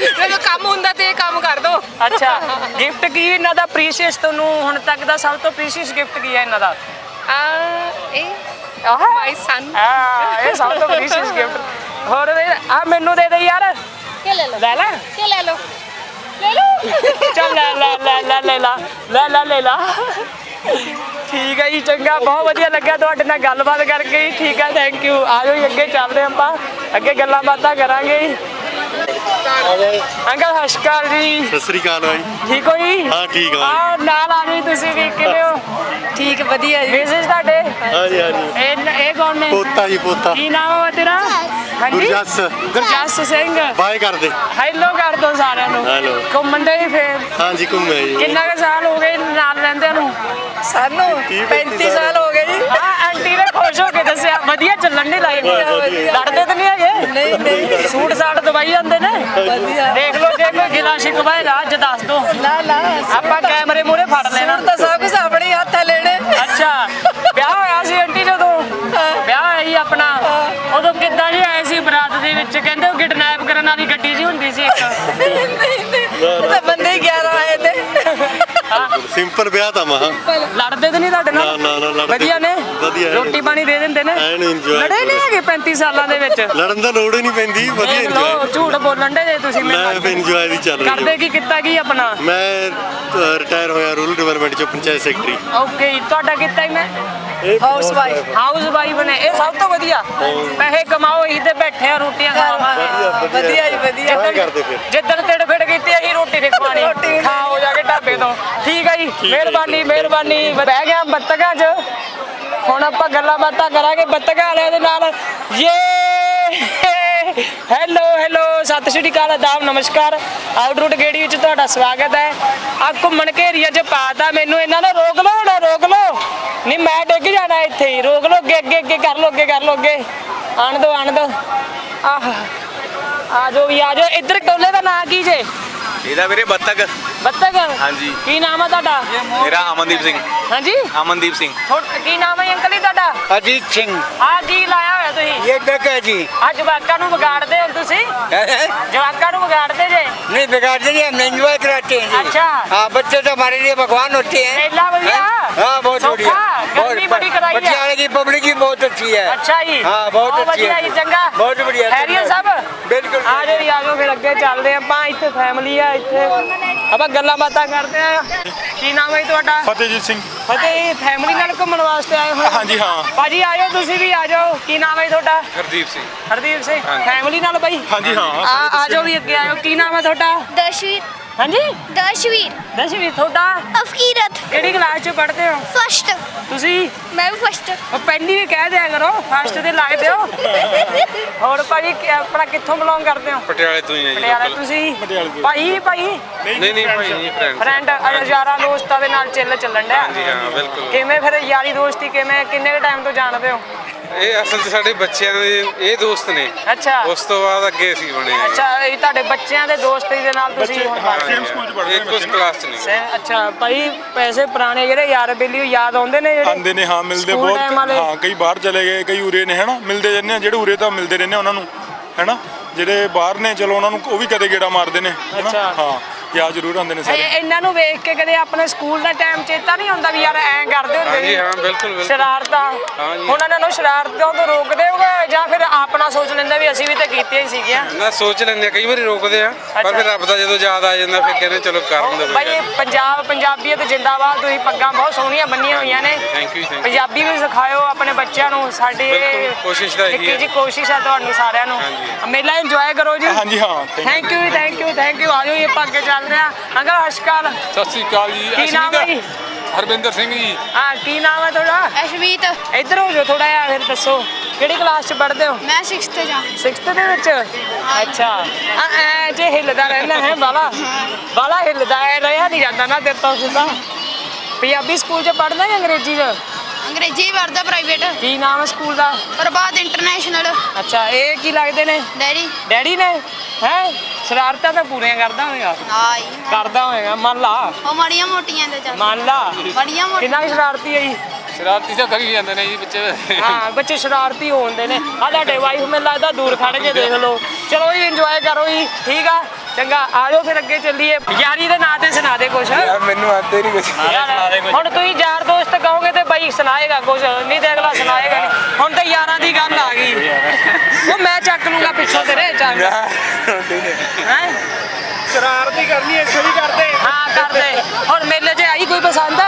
S4: ਜਦੋਂ ਕੰਮ ਹੁੰਦਾ ਤੇ ਇਹ ਕੰਮ ਕਰ ਦੋ।
S1: ਅੱਛਾ ਗਿਫਟ ਕੀ ਇਹਨਾਂ ਦਾ? ਪ੍ਰੀਸ਼ੀਅਸ ਤੁਹਾਨੂੰ ਹੁਣ ਤੱਕ ਦਾ ਸਭ ਤੋਂ ਪ੍ਰੀਸ਼ੀਅਸ ਗਿਫਟ ਕੀ ਹੈ ਇਹਨਾਂ ਦਾ?
S4: ਆ ਇਹ
S1: ਆਹ
S4: ਮਾਈ ਸਨ
S1: ਆ ਇਹ ਸਭ ਤੋਂ ਪ੍ਰੀਸ਼ੀਅਸ ਗਿਫਟ ਹੋਰ ਆ ਮੈਨੂੰ ਦੇ ਦੇ ਯਾਰ।
S8: ਕੇ ਲੈ ਲਓ।
S1: ਲੈ ਲੈ।
S8: ਕੇ ਲੈ ਲਓ। ਲੈ ਲਓ।
S1: ਚੱਲ ਲੈ ਲੈ ਲੈ ਲੈ ਲੈ। ਲੈ ਲੈ ਲੈ ਲੈ। ਠੀਕ ਹੈ ਜੀ ਚੰਗਾ ਬਹੁਤ ਵਧੀਆ ਲੱਗਾ ਤੁਹਾਡੇ ਨਾਲ ਗੱਲਬਾਤ ਕਰਕੇ ਜੀ ਠੀਕ ਹੈ ਥੈਂਕ ਯੂ ਆਜੋ ਜੀ ਅੱਗੇ ਚੱਲਦੇ ਹਾਂ ਆਪਾਂ ਅੱਗੇ ਗੱਲਾਂ ਬਾਤਾਂ ਕਰਾਂਗੇ ਜੀ। ਅੰਕਲ ਸਤਿ ਸ਼੍ਰੀ ਅਕਾਲ ਜੀ।
S9: ਸਤਿ ਸ੍ਰੀ ਅਕਾਲ ਬਾਈ।
S1: ਠੀਕ ਹੋ ਜੀ?
S9: ਹਾਂ, ਠੀਕ ਹਾਂ।
S1: ਆ ਨਾਲ ਆ ਜੀ ਤੁਸੀਂ ਵੀ ਕਿਵੇਂ ਹੋ?
S4: ਠੀਕ ਵਧੀਆ
S1: ਮੈਸੇਜ ਤੁਹਾਡੇ?
S9: ਹਾਂਜੀ ਹਾਂਜੀ।
S1: ਇਹ ਇਹ ਕੌਣ ਨੇ?
S9: ਪੋਤਾ ਜੀ ਪੋਤਾ।
S1: ਕੀ ਨਾਮ ਹੈ ਤੇਰਾ? ਹਾਂਜੀ?
S9: ਗੁਰਜਸ।
S1: ਗੁਰਜਸ ਸਿੰਘ।
S9: ਬਾਏ ਕਰਦੇ
S1: ਹੈਲੋ ਕਰ ਦੋ ਸਾਰਿਆਂ ਨੂੰ।
S9: Hello।
S1: ਘੁੰਮਣ ਦੇ ਫੇਰ?
S9: ਹਾਂਜੀ ਘੁੰਮੇ ਜੀ।
S1: ਕਿੰਨਾ ਕੁ ਸਾਲ ਹੋ ਗਏ ਨਾਲ ਰਹਿੰਦਿਆਂ ਨੂੰ?
S4: ਸਾਨੂੰ
S9: 35 ਸਾਲ
S4: ਹੋ ਗਏ ਜੀ।
S1: ਹਾਂ ਆਂਟੀ ਨੇ ਖੁਸ਼ ਹੋ ਕੇ ਦੱਸਿਆ ਵਧੀਆ ਚੱਲਣ ਦੀ ਲਾਈਫ
S9: ਵਧੀਆ।
S1: ਲੜਦੇ ਤਾਂ ਨਹੀਂ ਹੈਗੇ।
S4: ਨਹੀਂ ਨਹੀਂ।
S1: ਸੂਟ ਸਾਟ ਦਵਾਈ ਜਾਂਦੇ ਨੇ।
S4: ਵਧੀਆ।
S1: ਦੇਖ ਲਓ ਜੇ ਕੋਈ ਗਿਲਾ ਸ਼ਿਕਵਾ ਹੈਗਾ ਅੱਜ ਦੱਸ ਦੋ।
S4: ਨਾ ਨਾ
S1: ਆਪਾਂ ਕੈਮਰੇ ਮੂਹਰੇ ਫੜ ਲੈਣਾ।
S4: ਤਾਂ ਸਭ ਕੁਝ ਆਪਣੇ ਹੱਥ ਲੈਣੇ।
S1: ਅੱਛਾ ਵਿਆਹ ਹੋਇਆ ਸੀ ਆਂਟੀ ਜਦੋਂ? ਵਿਆਹ ਹੋਇਆ ਸੀ ਆਪਣਾ। ਉਦੋਂ ਕਿੱਦਾਂ ਜੀ ਆਏ ਸੀ ਬਰਾਤ ਦੇ ਵਿੱਚ? ਕਹਿੰਦੇ ਉਹ ਕਿਡਨੈਪ ਕਰਨ ਵਾਲੀ ਗੱਡੀ ਜੀ ਹੁੰਦੀ ਸੀ ਇੱਕ।
S4: ਤਾਂ ਬੰਦੇ 11 ਆਏ ਤੇ।
S9: ਸਿੰਪਲ ਵਿਆਹ ਤਾਂ ਮਹਾ।
S1: ਲੜਦੇ ਤਾਂ ਨਹੀਂ ਤੁਹਾਡੇ
S9: ਨਾ
S1: ਨਾਲ?
S9: ਨਾ ਨਾ ਲੜਦੇ
S1: ਵਧੀਆ ਨੇ?
S9: ਵਧੀਆ ਨੇ।
S1: ਰੋਟੀ ਪਾਣੀ ਦੇ ਦਿੰਦੇ ਨੇ?
S9: ਐਨ enjoy
S1: ਲੜੇ ਨਹੀਂ ਹੈਗੇ 35 ਸਾਲਾਂ ਦੇ ਵਿੱਚ?
S9: ਲੜਨ ਦਾ ਲੋੜ ਹੀ ਨਹੀਂ ਪੈਂਦੀ ਵਧੀਆ
S1: ਦੇਖ ਲਓ
S9: ਇੰਜੋਏ
S1: ਝੂਠ ਬੋਲਣ ਦੇ ਜੇ ਤੁਸੀਂ
S9: ਮੈਂ। ਫਿਰ ਇੰਜੋਏ ਦੀ ਚੱਲ ਰਹੀ
S1: ਕਰਦੇ
S9: ਹੈ
S1: ਕੀ ਕੀਤਾ ਕੀ ਆਪਣਾ?
S9: ਮੈਂ ਰਿਟਾਇਰ ਹੋਇਆ ਰੂਰਲ ਡਿਵੈਲਪਮੈਂਟ ਚੋਂ ਪੰਚਾਇਤ ਸੈਕਟਰੀ
S1: ਓਕੇ ਤੁਹਾਡਾ ਕੀਤਾ ਹੀ ਮੈਂ।
S9: ਹਾਊਸ
S4: ਵਾਈਫ
S1: ਹਾਊਸ ਵਾਈਫ ਨੇ। ਇਹ ਸਭ ਤੋਂ ਵਧੀਆ। ਪੈਸੇ ਕਮਾਓ ਇਹੀ ਤੇ ਬੈਠੇ ਆ ਰੋਟੀਆਂ ਖਾਓ
S4: ਵਧੀਆ ਜੀ ਵਧੀਆ।
S9: ਐਂ ਕਰਦੇ ਫਿਰ।
S1: ਜਿੱਦਣ ਤੇੜ ਫੇੜ ਕੀਤੀ ਅਸੀਂ ਰੋਟੀ ਨਹੀਂ ਖਵਾਣੀ। ਖਾਓ ਜਾ ਕੇ ਢਾਬੇ ਤੋਂ। ਠੀਕ ਹੈ ਜੀ ਮਿਹਰਬਾਨੀ ਮਿਹਰਬਾਨੀ। ਬਹਿ ਗਿਆ ਬੱਤਕਾਂ 'ਚ। ਹੁਣ ਆਪਾਂ ਗੱਲਾਂ ਬਾਤਾਂ ਕਰਾਂਗੇ ਬੱਤਕਾਂ ਵਾਲਿਆਂ ਦੇ ਨਾਲ। ਯੇ! ਹੈਲੋ ਹੈਲੋ ਸਤਿ ਸ਼੍ਰੀ ਅਕਾਲ ਆਦਾਬ ਨਮਸਕਾਰ। ਆਊਟਰੂਟ ਗੇੜੀ ਵਿੱਚ ਤੁਹਾਡਾ ਸਵਾਗਤ ਹੈ। ਆ ਘੁੰਮਣ ਘੇਰੀਆਂ 'ਚ ਪਾਤਾ ਮੈਨੂੰ ਇਹਨਾਂ ਨੇ। ਰੋਕ ਲਓ ਨਾ, ਰੋਕ ਲਓ। ਨਹੀਂ ਮੈਂ ਡਿੱਗ ਜਾਣਾ ਇੱਥੇ ਹੀ। ਰੋਕ ਲਓ, ਅੱਗੇ ਅੱਗੇ ਅੱਗੇ ਕਰ ਲਓ, ਅੱਗੇ ਕਰ ਲਓ, ਅੱਗੇ। ਆਣ ਦੋ ਆਣ ਦੋ। ਆਹ, ਆ ਜਾਓ ਵੀ, ਆ ਜਾਓ। ਇੱਧਰ ਟੋਲੇ ਦਾ ਨਾਂ ਕੀ ਜੇ?
S2: ਇਹਦਾ ਵੀਰੇ ਬੱਤਕ
S1: ਬੱਤਕ
S2: ਹਾਂਜੀ।
S1: ਕੀ ਨਾਮ ਆ ਤੁਹਾਡਾ
S2: ਮੇਰਾ ਅਮਨਦੀਪ ਸਿੰਘ
S1: ਹਾਂਜੀ
S2: ਅਮਨਦੀਪ ਸਿੰਘ
S1: ਥੋੜ- ਕੀ ਨਾਮ ਹੈ ਅੰਕਲ ਜੀ ਤੁਹਾਡਾ
S5: अजीत सिंह
S1: ਆ ਕੀ ਲਾਇਆ ਹੋਇਆ ਤੁਸੀਂ
S5: ये डका जी
S1: ਆ ਜਵਾਕਾਂ ਨੂੰ ਵਿਗਾੜਦੇ ਹੋ ਤੁਸੀਂ ਜਵਾਕਾਂ ਨੂੰ ਵਿਗਾੜਦੇ ਜੇ
S5: नहीं बिगाड़ देंगे हम एंजॉय कराते हैं जी
S1: अच्छा।
S5: हाँ बच्चे तो हमारे लिए भगवान होते हैं
S1: मेला बढ़िया?
S5: हैं? हाँ बहुत
S1: सौखा?
S5: बढ़िया
S1: गर्मी बड़ी कराई है।
S5: पटियाला की पब्लिक भी बहुत अच्छी है
S1: ਅੱਛਾ ਜੀ
S5: हाँ बहुत अच्छी
S1: ਵਧੀਆ
S5: है
S1: ਜੀ ਚੰਗਾ
S5: बहुत बढ़िया
S1: ਖੈਰੀਅਤ ਸਭ
S5: बिल्कुल
S1: ਆ ਜਾਓ ਜੀ ਆ ਜਾਓ ਫਿਰ ਅੱਗੇ ਚੱਲਦੇ ਆਪਾਂ ਇੱਥੇ ਫੈਮਿਲੀ ਆ ਆ ਇੱਥੇ। ਆਪਾਂ ਗੱਲਾਂ ਬਾਤਾਂ ਕਰਦੇ ਆ। ਕੀ ਨਾਮ ਹੈ ਤੁਹਾਡਾ?
S10: ਫਤਿਹਜੀਤ ਸਿੰਘ।
S1: ਫਤਿਹ ਫੈਮਿਲੀ ਨਾਲ ਘੁੰਮਣ ਵਾਸਤੇ ਆਏ ਹੋਏ
S10: ਹਾਂਜੀ ਹਾਂ।
S1: ਭਾਜੀ ਆਇਓ ਤੁਸੀਂ ਵੀ ਆ ਜਾਓ। ਕੀ ਨਾਮ ਹੈ ਤੁਹਾਡਾ?
S2: ਹਰਦੀਪ ਸਿੰਘ।
S1: ਹਰਦੀਪ ਸਿੰਘ ਫੈਮਿਲੀ ਨਾਲ ਬਾਈ?
S10: ਹਾਂਜੀ ਹਾਂ
S1: ਆ ਆ ਜਾਓ ਵੀ ਅੱਗੇ ਆਇਓ। ਕੀ ਨਾਮ ਹੈ ਤੁਹਾਡਾ?
S8: ਦਸ਼ਵੀਰ
S1: ਹਾਂਜੀ?
S8: ਦਸ਼ਵੀਰ
S1: ਦਸ਼ਵੀਰ ਤੁਹਾਡਾ?
S8: ਅਫਕੀਰਤ।
S1: ਕਿਹੜੀ ਕਲਾਸ 'ਚ ਪੜ੍ਹਦੇ ਹੋ?
S8: ਫਸਟ
S1: ਤੁਸੀਂ?
S8: ਮੈਂ ਵੀ ਫਸਟ
S1: ਉਹ ਪਹਿਲੀ ਵੀ ਕਹਿ ਦਿਆ ਕਰੋ ਫਸਟ ਦੇ ਲਾਏ ਦਿਓ। ਹੋਰ ਭਾਜੀ ਆਪਣਾ ਕਿੱਥੋਂ ਬਿਲੋਂਗ ਕਰਦੇ ਹੋ?
S2: ਪਟਿਆਲੇ ਤੋਂ ਹੀ ਹੈ ਜੀ
S1: ਪਟਿਆਲਾ
S2: local।
S1: ਤੁਸੀਂ? ਭਾਈ ਭਾਈ?
S2: ਨਹੀਂ ਨਹੀਂ ਭਾਈ ਜੀ ਫਰੈਂਡ
S1: ਫਰੈਂਡ ਯਾਰਾਂ ਦੋਸਤਾਂ ਦੇ ਨਾਲ ਚਿੱਲ ਚੱਲਣ ਡਿਆ।
S2: ਹਾਂਜੀ ਹਾਂ ਬਿਲਕੁਲ।
S1: ਕਿਵੇਂ ਫਿਰ ਯਾਰੀ ਦੋਸਤੀ ਕਿਵੇਂ ਕਿੰਨੇ ਕ ਟਾਈਮ ਤੋਂ ਜਾਣਦੇ ਹੋ?
S2: ਇਹ ਅਸਲ 'ਚ ਸਾਡੇ ਬੱਚਿਆਂ ਦੇ ਇਹ ਦੋਸਤ ਨੇ।
S1: ਅੱਛਾ।
S2: ਉਸ ਤੋਂ ਬਾਅਦ ਅੱਗੇ ਅਸੀਂ ਬਣੇ ਹਾਂ।
S1: ਅੱਛਾ ਇਹ ਤੁਹਾਡੇ ਬੱਚਿਆਂ ਦੇ ਦੋਸਤੀ ਦੇ ਨਾਲ ਤੁਸੀਂ ਹੁਣ ਪੜ੍ਹਦੇ ਹੋ?
S10: ਸਕੂਲ 'ਚ ਪੜ੍ਹਦੇ
S2: ਇੱਕੋ ਕਲਾਸ 'ਚ ਨਹੀਂ।
S1: ਸੇ- ਅੱਛਾ ਭਾਈ ਪੈਸੇ ਪੁਰਾਣੇ ਜਿਹੜੇ ਯਾਰ ਬੇਲੀ ਯਾਦ ਆਉਂਦੇ ਨੇ ਜਿਹੜੇ?
S10: ਆਂਦੇ ਨੇ ਹਾਂ ਮਿਲਦੇ
S1: ਸਕੂਲ
S10: ਬਹੁਤ।
S1: time ਵਾਲੇ।
S10: ਹਾਂ ਕਈ ਬਾਹਰ ਚਲੇ ਗਏ ਕਈ ਉਰੇ ਨੇ ਹਨਾ? ਮਿਲਦੇ ਰਹਿੰਦੇ ਆ ਜਿਹੜੇ ਉਰੇ ਤਾਂ ਮਿਲਦੇ ਰਹਿੰਦੇ ਆ ਉਹਨਾਂ ਨੂੰ ਹੈਨਾ? ਜਿਹੜੇ ਬਾਹਰ ਨੇ ਚਲੋ ਉਹਨਾਂ ਨੂੰ ਉਹ ਵੀ ਕਦੇ ਗੇੜਾ ਮਾਰਦੇ ਨੇ ਹੈਨਾ?
S1: ਅੱਛਾ।
S10: ਹਾਂ। ਯਾਦ ਜ਼ਰੂਰ ਆਉਂਦੇ ਨੇ ਸਾਰੇ।
S1: ਇਹ- ਇਹਨਾਂ ਨੂੰ ਵੇਖ ਕੇ ਕਦੇ ਆਪਣੇ ਸਕੂਲ ਦਾ ਟਾਈਮ ਚੇਤਾ ਨਹੀਂ ਹੁੰਦਾ ਵੀ ਯਾਰ ਐਂ ਕਰਦੇ ਹੁੰਦੇ
S2: ਹਾਂਜੀ
S1: ਸੀ।
S2: ਹਾਂ ਬਿਲਕੁਲ ਬਿਲਕੁਲ।
S1: ਸ਼ਰਾਰਤਾਂ।
S2: ਹਾਂਜੀ।
S1: ਹੁਣ ਇਹਨਾਂ ਨੂੰ ਸ਼ਰਾਰਤਾਂ ਤੋਂ ਰੋਕਦੇ ਹੋਗੇ ਜਾਂ ਫਿਰ ਆਪਣਾ ਸੋਚ ਲੈਂਦੇ ਵੀ ਅਸੀਂ ਵੀ ਤਾਂ ਕੀਤੀਆਂ ਹੀ ਸੀਗੀਆਂ।
S2: ਨਾ ਸੋਚ ਲੈਂਦੇ ਆ, ਕਈ ਵਾਰੀ ਰੋਕਦੇ ਆ ਪਰ ਫਿਰ ਰੱਬ ਦਾ ਜਦੋਂ ਯਾਦ ਆ ਜਾਂਦਾ ਫਿਰ ਕਹਿੰਦੇ ਚਲੋ ਕਰਨ ਦੋ
S1: ਭਾਈ ਇਹ ਪੰਜਾਬ ਪੰਜਾਬੀਅਤ ਜਿੰਦਾਬਾਦ ਤੁਸੀਂ ਪੱਗਾਂ ਬਹੁਤ ਸੋਹਣੀਆਂ ਬੰਨੀਆਂ ਹੋਈਆਂ ਨੇ।
S2: Thank you thank you
S1: Punjabi ਵੀ ਸਿਖਾਇਓ ਆਪਣੇ ਬੱਚਿਆਂ ਨੂੰ ਸਾਡੀ
S2: ਬਿਲਕੁਲ, ਕੋਸ਼ਿਸ਼ ਤਾਂ ਇਹੀ
S1: ਨਿੱਕੀ
S2: ਹੈ।
S1: ਜੀ ਕੋਸ਼ਿਸ਼ ਹੈ ਤੁਹਾਨੂੰ ਸਾਰਿਆਂ ਨੂੰ।
S2: ਹਾਂਜੀ।
S1: ਮੇਲਾ ਇੰਜੋਏ ਕਰੋ ਜੀ।
S10: ਹਾਂਜੀ ਹਾਂ thank you।
S1: Thank you thank you thank you ਆਜੋ ਇਹ ਆਪਾਂ ਅੱਗੇ ਚੱਲ ਰਿਹਾ। ਅੰਕਲ ਅਸ਼ਕਾਲ
S11: ਸਤਿ ਸ਼੍ਰੀ ਅਕਾਲ ਜੀ।
S1: ਕੀ ਨਾਮ
S11: ਹਰਵਿੰਦਰ ਸਿੰਘ ਜੀ।
S1: ਹਾਂ ਕੀ ਨਾਮ ਹੈ ਤੁਹਾਡਾ?
S8: ਅਸ਼ਮੀਤ
S1: ਇੱਧਰ ਹੋ ਜਾਓ ਥੋੜਾ ਜਿਹਾ ਫਿਰ ਦੱਸੋ। ਕਿਹੜੀ ਕਲਾਸ 'ਚ ਪੜ੍ਹਦੇ ਹੋ?
S8: ਮੈਂ 6th ਤੇ ਜਾ
S1: 6th ਦੇ ਵਿੱਚ? ਅੱਛਾ। ਆ ਐ ਜੇ ਹਿੱਲਦਾ ਰਹਿਣਾ ਹੈ ਬਾਲਾ। ਬਾਲਾ ਹਿੱਲਦਾ ਹੈ ਰਹਿਆ ਨਹੀਂ ਜਾਂਦਾ ਨਾ ਤੇਰੇ ਤੋਂ ਸਿੱਧਾ। ਪੰਜਾਬੀ ਸਕੂਲ 'ਚ ਪੜ੍ਹਦਾ ਜਾਂ ਅੰਗਰੇਜ਼ੀ 'ਚ?
S8: ਅੰਗਰੇਜ਼ੀ ਵਰਦਾ ਪ੍ਰਾਈਵੇਟ
S1: ਕੀ ਨਾਮ ਹੈ ਸਕੂਲ ਦਾ?
S8: ਪ੍ਰਭਾਤ ਇੰਟਰਨੈਸ਼ਨਲ
S1: ਅੱਛਾ ਇਹ ਕੀ ਲੱਗਦੇ ਨੇ?
S8: ਡੈਡੀ।
S1: ਡੈਡੀ ਨੇ? ਹੈ? ਸ਼ਰਾਰਤਾਂ ਤਾਂ ਪੂਰੀਆਂ ਕਰਦਾ ਹੋਵੇਗਾ
S8: ਹਾਈ
S1: ਕਰਦਾ ਹੋਵੇਗਾ ਮੰਨ ਲਾ।
S8: ਉਹ ਮੜੀਆਂ ਮੋਟੀਆਂ ਤੇ ਚੱਲ
S1: ਮੰਨ ਲਾ।
S8: ਬੜੀਆਂ ਮੋਟੀਆਂ।
S1: ਕਿੰਨਾ ਕੁ ਸ਼ਰਾਰਤੀ ਹੈ ਜੀ?
S2: ਸ਼ਰਾਰਤੀ ਤਾਂ ਕਰੀ ਜਾਂਦੇ ਨੇ ਜੀ ਬੱਚੇ
S1: ਹਾਂ ਬੱਚੇ ਸ਼ਰਾਰਤੀ ਹੋਣਦੇ ਨੇ। ਆ ਤੁਹਾਡੇ ਵਾਈਫ ਮੈਨੂੰ ਲੱਗਦਾ ਦੂਰ ਖੜ ਕੇ ਦੇਖ ਲਓ। ਚਲੋ ਜੀ ਇੰਜੋਏ ਕਰੋ ਜੀ। ਠੀਕ ਆ? ਚੰਗਾ ਆ ਜਾਓ ਫਿਰ ਅੱਗੇ ਚੱਲੀਏ। ਯਾਰੀ ਦੇ ਨਾਂ ਤੇ ਸੁਣਾ ਦੇ ਕੁਛ।
S2: ਮੈਨੂੰ ਆਤੇ ਨਹੀਂ ਕੁਝ
S1: ਹੁਣ ਤੁਸੀਂ ਯਾਰ ਦੋਸਤ ਕਹੋਗੇ ਤੇ ਬਾਈ ਸੁਣਾਏਗਾ ਕੁਛ। ਨਹੀਂ ਤੇ ਅਗਲਾ ਸੁਣਾਏਗਾ ਨਹੀਂ ਹੁਣ ਤਾਂ ਯਾਰਾਂ ਦੀ ਗੱਲ ਆ ਗਈ। ਉਹ ਮੈਂ ਚੱਕ ਲੂੰਗਾ ਪਿੱਛੋਂ ਤੇਰੇ। ਚੱਕ ਹੈ?
S2: ਸ਼ਰਾਰਤੀ ਕਰਨੀ ਇੱਥੇ ਵੀ ਕਰਦੇ।
S1: ਹਾਂ ਕਰਦੇ। ਹੁਣ ਮੇਲੇ 'ਚ ਆਈ ਕੋਈ ਪਸੰਦ?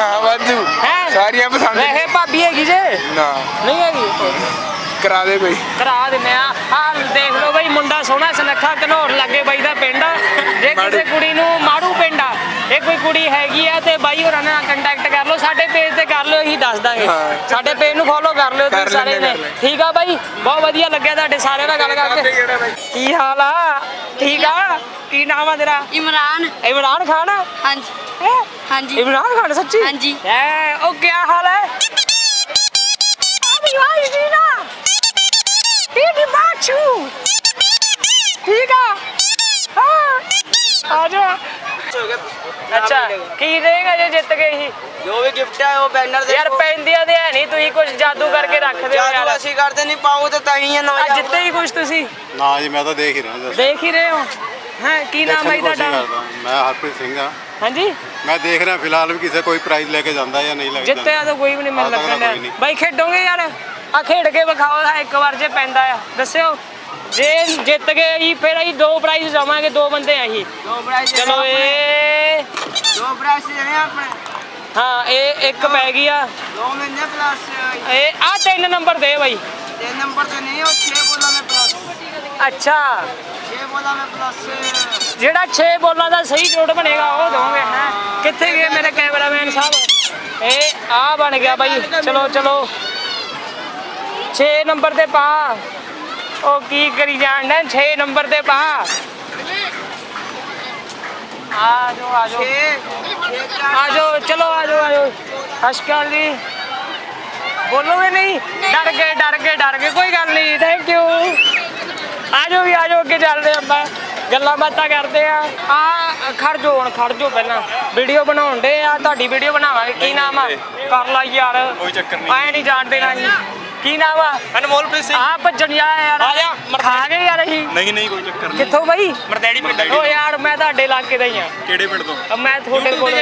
S2: ਹਾਂ ਵਾਧੂ।
S1: ਹੈ?
S2: ਸਾਰੀਆਂ ਪਸੰਦ।
S1: ਵੈਸੇ ਭਾਬੀ ਹੈਗੀ ਜੇ?
S2: ਨਾ।
S1: ਨਹੀਂ ਹੈਗੀ?
S2: ਕਰਾ ਦੇ ਕੋਈ
S1: ਕਰਾ ਦਿੰਨੇ ਆ। ਆ ਦੇਖ ਲਓ ਬਈ ਮੁੰਡਾ ਸੋਹਣਾ ਸੁਨੱਖਾ ਘਨੌਰ ਲੱਗੇ ਬਾਈ ਦਾ ਪਿੰਡ। ਜੇ ਕਿਸੇ ਕੁੜੀ ਨੂੰ ਮਾੜੂ ਪਿੰਡ ਇਹ ਕੋਈ ਕੁੜੀ ਹੈਗੀ ਆ ਤੇ ਬਾਈ ਹੋਰਾਂ ਨਾਲ ਕੰਟੈਕਟ ਕਰ ਲਓ ਸਾਡੇ ਪੇਜ ਤੇ ਕਰ ਲਿਓ ਅਸੀਂ ਦੱਸ ਦਾਂਗੇ।
S2: ਹਾਂ।
S1: ਸਾਡੇ ਪੇਜ ਨੂੰ ਫੋਲੋ ਕਰ ਲਿਓ ਤੁਸੀਂ ਸਾਰੇ
S2: ਲੈਂਦੇ,
S1: ਨੇ।
S2: ਕਰ ਲੈਂਦੇ।
S1: ਠੀਕ ਆ ਬਾਈ? ਬਹੁਤ ਵਧੀਆ ਲੱਗਿਆ ਤੁਹਾਡੇ ਸਾਰਿਆਂ ਨਾਲ ਗੱਲ ਕਰਕੇ।
S2: ਕਿਹੜਾ ਬਾਈ।
S1: ਕੀ ਹਾਲ ਆ? ਠੀਕ ਆ? ਕੀ ਨਾਮ ਆ ਤੇਰਾ?
S8: ਇਮਰਾਨ।
S1: ਇਮਰਾਨ ਖਾਨ?
S8: ਹਾਂਜੀ।
S1: ਹੈ?
S8: ਹਾਂਜੀ।
S1: ਇਮਰਾਨ ਖਾਨ ਸੱਚੀ?
S8: ਹਾਂਜੀ।
S1: ਹੈ ਉਹ ਕੀ ਹਾਲ ਹੈ? ਅਬੀ ਵਾਈ ਜੀਨਾ ਬੀਡੀ ਬਾਚੂ ਠੀਕ ਆ? ਹਾਂ। ਆ ਜਾ ਅੱਛਾ ਕੀ ਦੇਗਾ ਜੇ ਜਿੱਤ ਗਏ ਸੀ?
S7: ਜੋ ਵੀ ਗਿਫਟ ਹੈ ਉਹ ਬੈਨਰ
S1: ਯਾਰ ਪੈਂਦੀਆਂ ਤੇ ਹੈ ਨਹੀਂ ਤੁਸੀਂ ਕੁਝ ਜਾਦੂ ਕਰਕੇ ਰੱਖਦੇ ਹੋ ਯਾਰ।
S7: ਅਸੀਂ ਕਰਦੇ ਨਹੀਂ ਪਾਉ ਤੇ ਤਾਂ ਹੀ
S1: ਆ ਜਿੱਤੇ ਹੀ ਕੁਝ ਤੁਸੀਂ?
S9: ਨਾ ਜੀ ਮੈਂ ਤਾਂ ਦੇਖ ਹੀ ਰਿਹਾ
S1: ਦੇਖ ਹੀ ਰਹੇ ਹੋ? ਹਾਂ ਕੀ ਨਾਮ ਹੈ ਤੁਹਾਡਾ?
S9: ਮੈਂ ਹਰਪ੍ਰੀਤ ਸਿੰਘ ਆ
S1: ਹਾਂਜੀ?
S9: ਮੈਂ ਦੇਖ ਰਿਹਾ ਫਿਲਹਾਲ ਵੀ ਕਿਸੇ ਕੋਈ ਪ੍ਰਾਈਜ਼ ਲੈ ਕੇ ਜਾਂਦਾ ਜਾਂ ਨਹੀਂ ਲੈ ਕੇ
S1: ਜਿੱਤਿਆ ਤਾਂ ਕੋਈ ਵੀ ਨਹੀਂ ਮੈਨੂੰ
S9: ਹਾਂ, ਤਾਂ
S1: ਲੱਗਣ
S9: ਕੋਈ ਨਹੀਂ।
S1: ਡਿਆ ਬਾਈ ਖੇਡੋਗੇ ਯਾਰ? ਆ ਖੇਡ ਕੇ ਵਿਖਾਓ ਇੱਕ ਵਾਰ ਜੇ ਪੈਂਦਾ ਆ। ਦੱਸਿਓ। ਜੇ ਜਿੱਤ ਗਏ ਜੀ ਫਿਰ ਅਸੀਂ ਦੋ ਪ੍ਰਾਈਜ਼ ਜਾਵਾਂਗੇ ਦੋ ਬੰਦੇ ਆ ਜੀ
S7: ਦੋ ਪ੍ਰਾਈਸ
S1: ਚਲੋ ਇਹ
S7: ਦੋ ਪ੍ਰਾਈਸ ਦੇਣੇ ਆਪਣੇ।
S1: ਹਾਂ ਇਹ ਇੱਕ ਪੈ ਗਈ ਆ।
S7: ਦੋ ਮਹੀਨੇ ਪਲੱਸ
S1: ਇਹ ਆ ਤਿੰਨ ਨੰਬਰ ਦੇ ਬਾਈ।
S7: ਤੇ ਨੰਬਰ ਤੇ ਨਹੀਂ ਉਹ 6 ਬੋਲਾਂ ਮੈਂ ਪਲੱਸ
S1: ਅੱਛਾ।
S7: 6 ਬੋਲਾਂ ਮੈਂ ਪਲੱਸ
S1: ਜਿਹੜਾ 6 ਬੋਲਾਂ ਦਾ ਸਹੀ ਜੋੜ ਬਣੇਗਾ ਉਹ ਦੋਗੇ ਹੈ। ਕਿੱਥੇ ਗਏ ਮੇਰੇ ਕੈਮਰਾਮੈਨ ਸਾਹਿਬ? ਇਹ ਆ ਬਣ ਗਿਆ ਬਾਈ। ਚਲੋ ਚਲੋ। 6 ਨੰਬਰ ਤੇ ਪਾ। ਉਹ ਕੀ ਕਰੀ ਜਾਣਦਾ? 6 ਨੰਬਰ ਤੇ ਪਾ। ਆ ਜਾਓ ਆ ਜਾਓ। ਆ ਜਾਓ ਚਲੋ ਆ ਜਾਓ ਆ ਜਾਓ। ਅਸ਼ਕਾਲ ਜੀ। ਬੋਲੋਗੇ ਨਹੀਂ? ਡਰ ਗਏ ਡਰ ਗਏ ਡਰ ਗਏ। ਕੋਈ ਗੱਲ ਨਹੀਂ। ਥੈਂਕ ਯੂ ਆ ਜਾਓ ਵੀ ਆ ਜਾਓ ਅੱਗੇ ਚੱਲਦੇ ਆਪਾਂ। ਗੱਲਾਂ ਬਾਤਾਂ ਕਰਦੇ ਆ ਆ ਖੜ ਜਾਓ ਹੁਣ ਖੜ ਜਾਓ ਪਹਿਲਾਂ। ਵੀਡੀਓ ਬਣਾਉਣ ਦੇ ਆ। ਤੁਹਾਡੀ ਵੀਡੀਓ ਬਣਾਵਾਂਗੇ। ਕੀ ਨਾਮ ਆ? ਕਰ ਲਾ ਯਾਰ।
S10: ਕੋਈ ਚੱਕਰ ਨਹੀਂ।
S1: ਐ ਨਹੀਂ ਜਾਣਦੇ ਨਾ ਜੀ। ਕੀ ਨਾਮ ਆ?
S2: ਅਨਮੋਲਪ੍ਰੀਤ ਸਿੰਘ।
S1: ਆ ਭੱਜਣ ਜਾ ਯਾਰ।
S2: ਆ ਜਾ,
S1: ਖਾ ਗਏ ਯਾਰ ਅਸੀਂ।
S10: ਨਹੀਂ ਨਹੀਂ ਕੋਈ ਚੱਕਰ ਨਹੀਂ।
S1: ਕਿੱਥੋਂ ਬਈ?
S2: ਮਰਦੈੜੀ ਪਿੰਡ
S1: ਓ ਯਾਰ ਮੈਂ ਤੁਹਾਡੇ ਇਲਾਕੇ ਦਾ ਹੀ ਆ।
S10: ਕਿਹੜੇ ਪਿੰਡ ਤੋਂ?
S1: ਮੈਂ ਤੁਹਾਡੇ ਕੋਲ।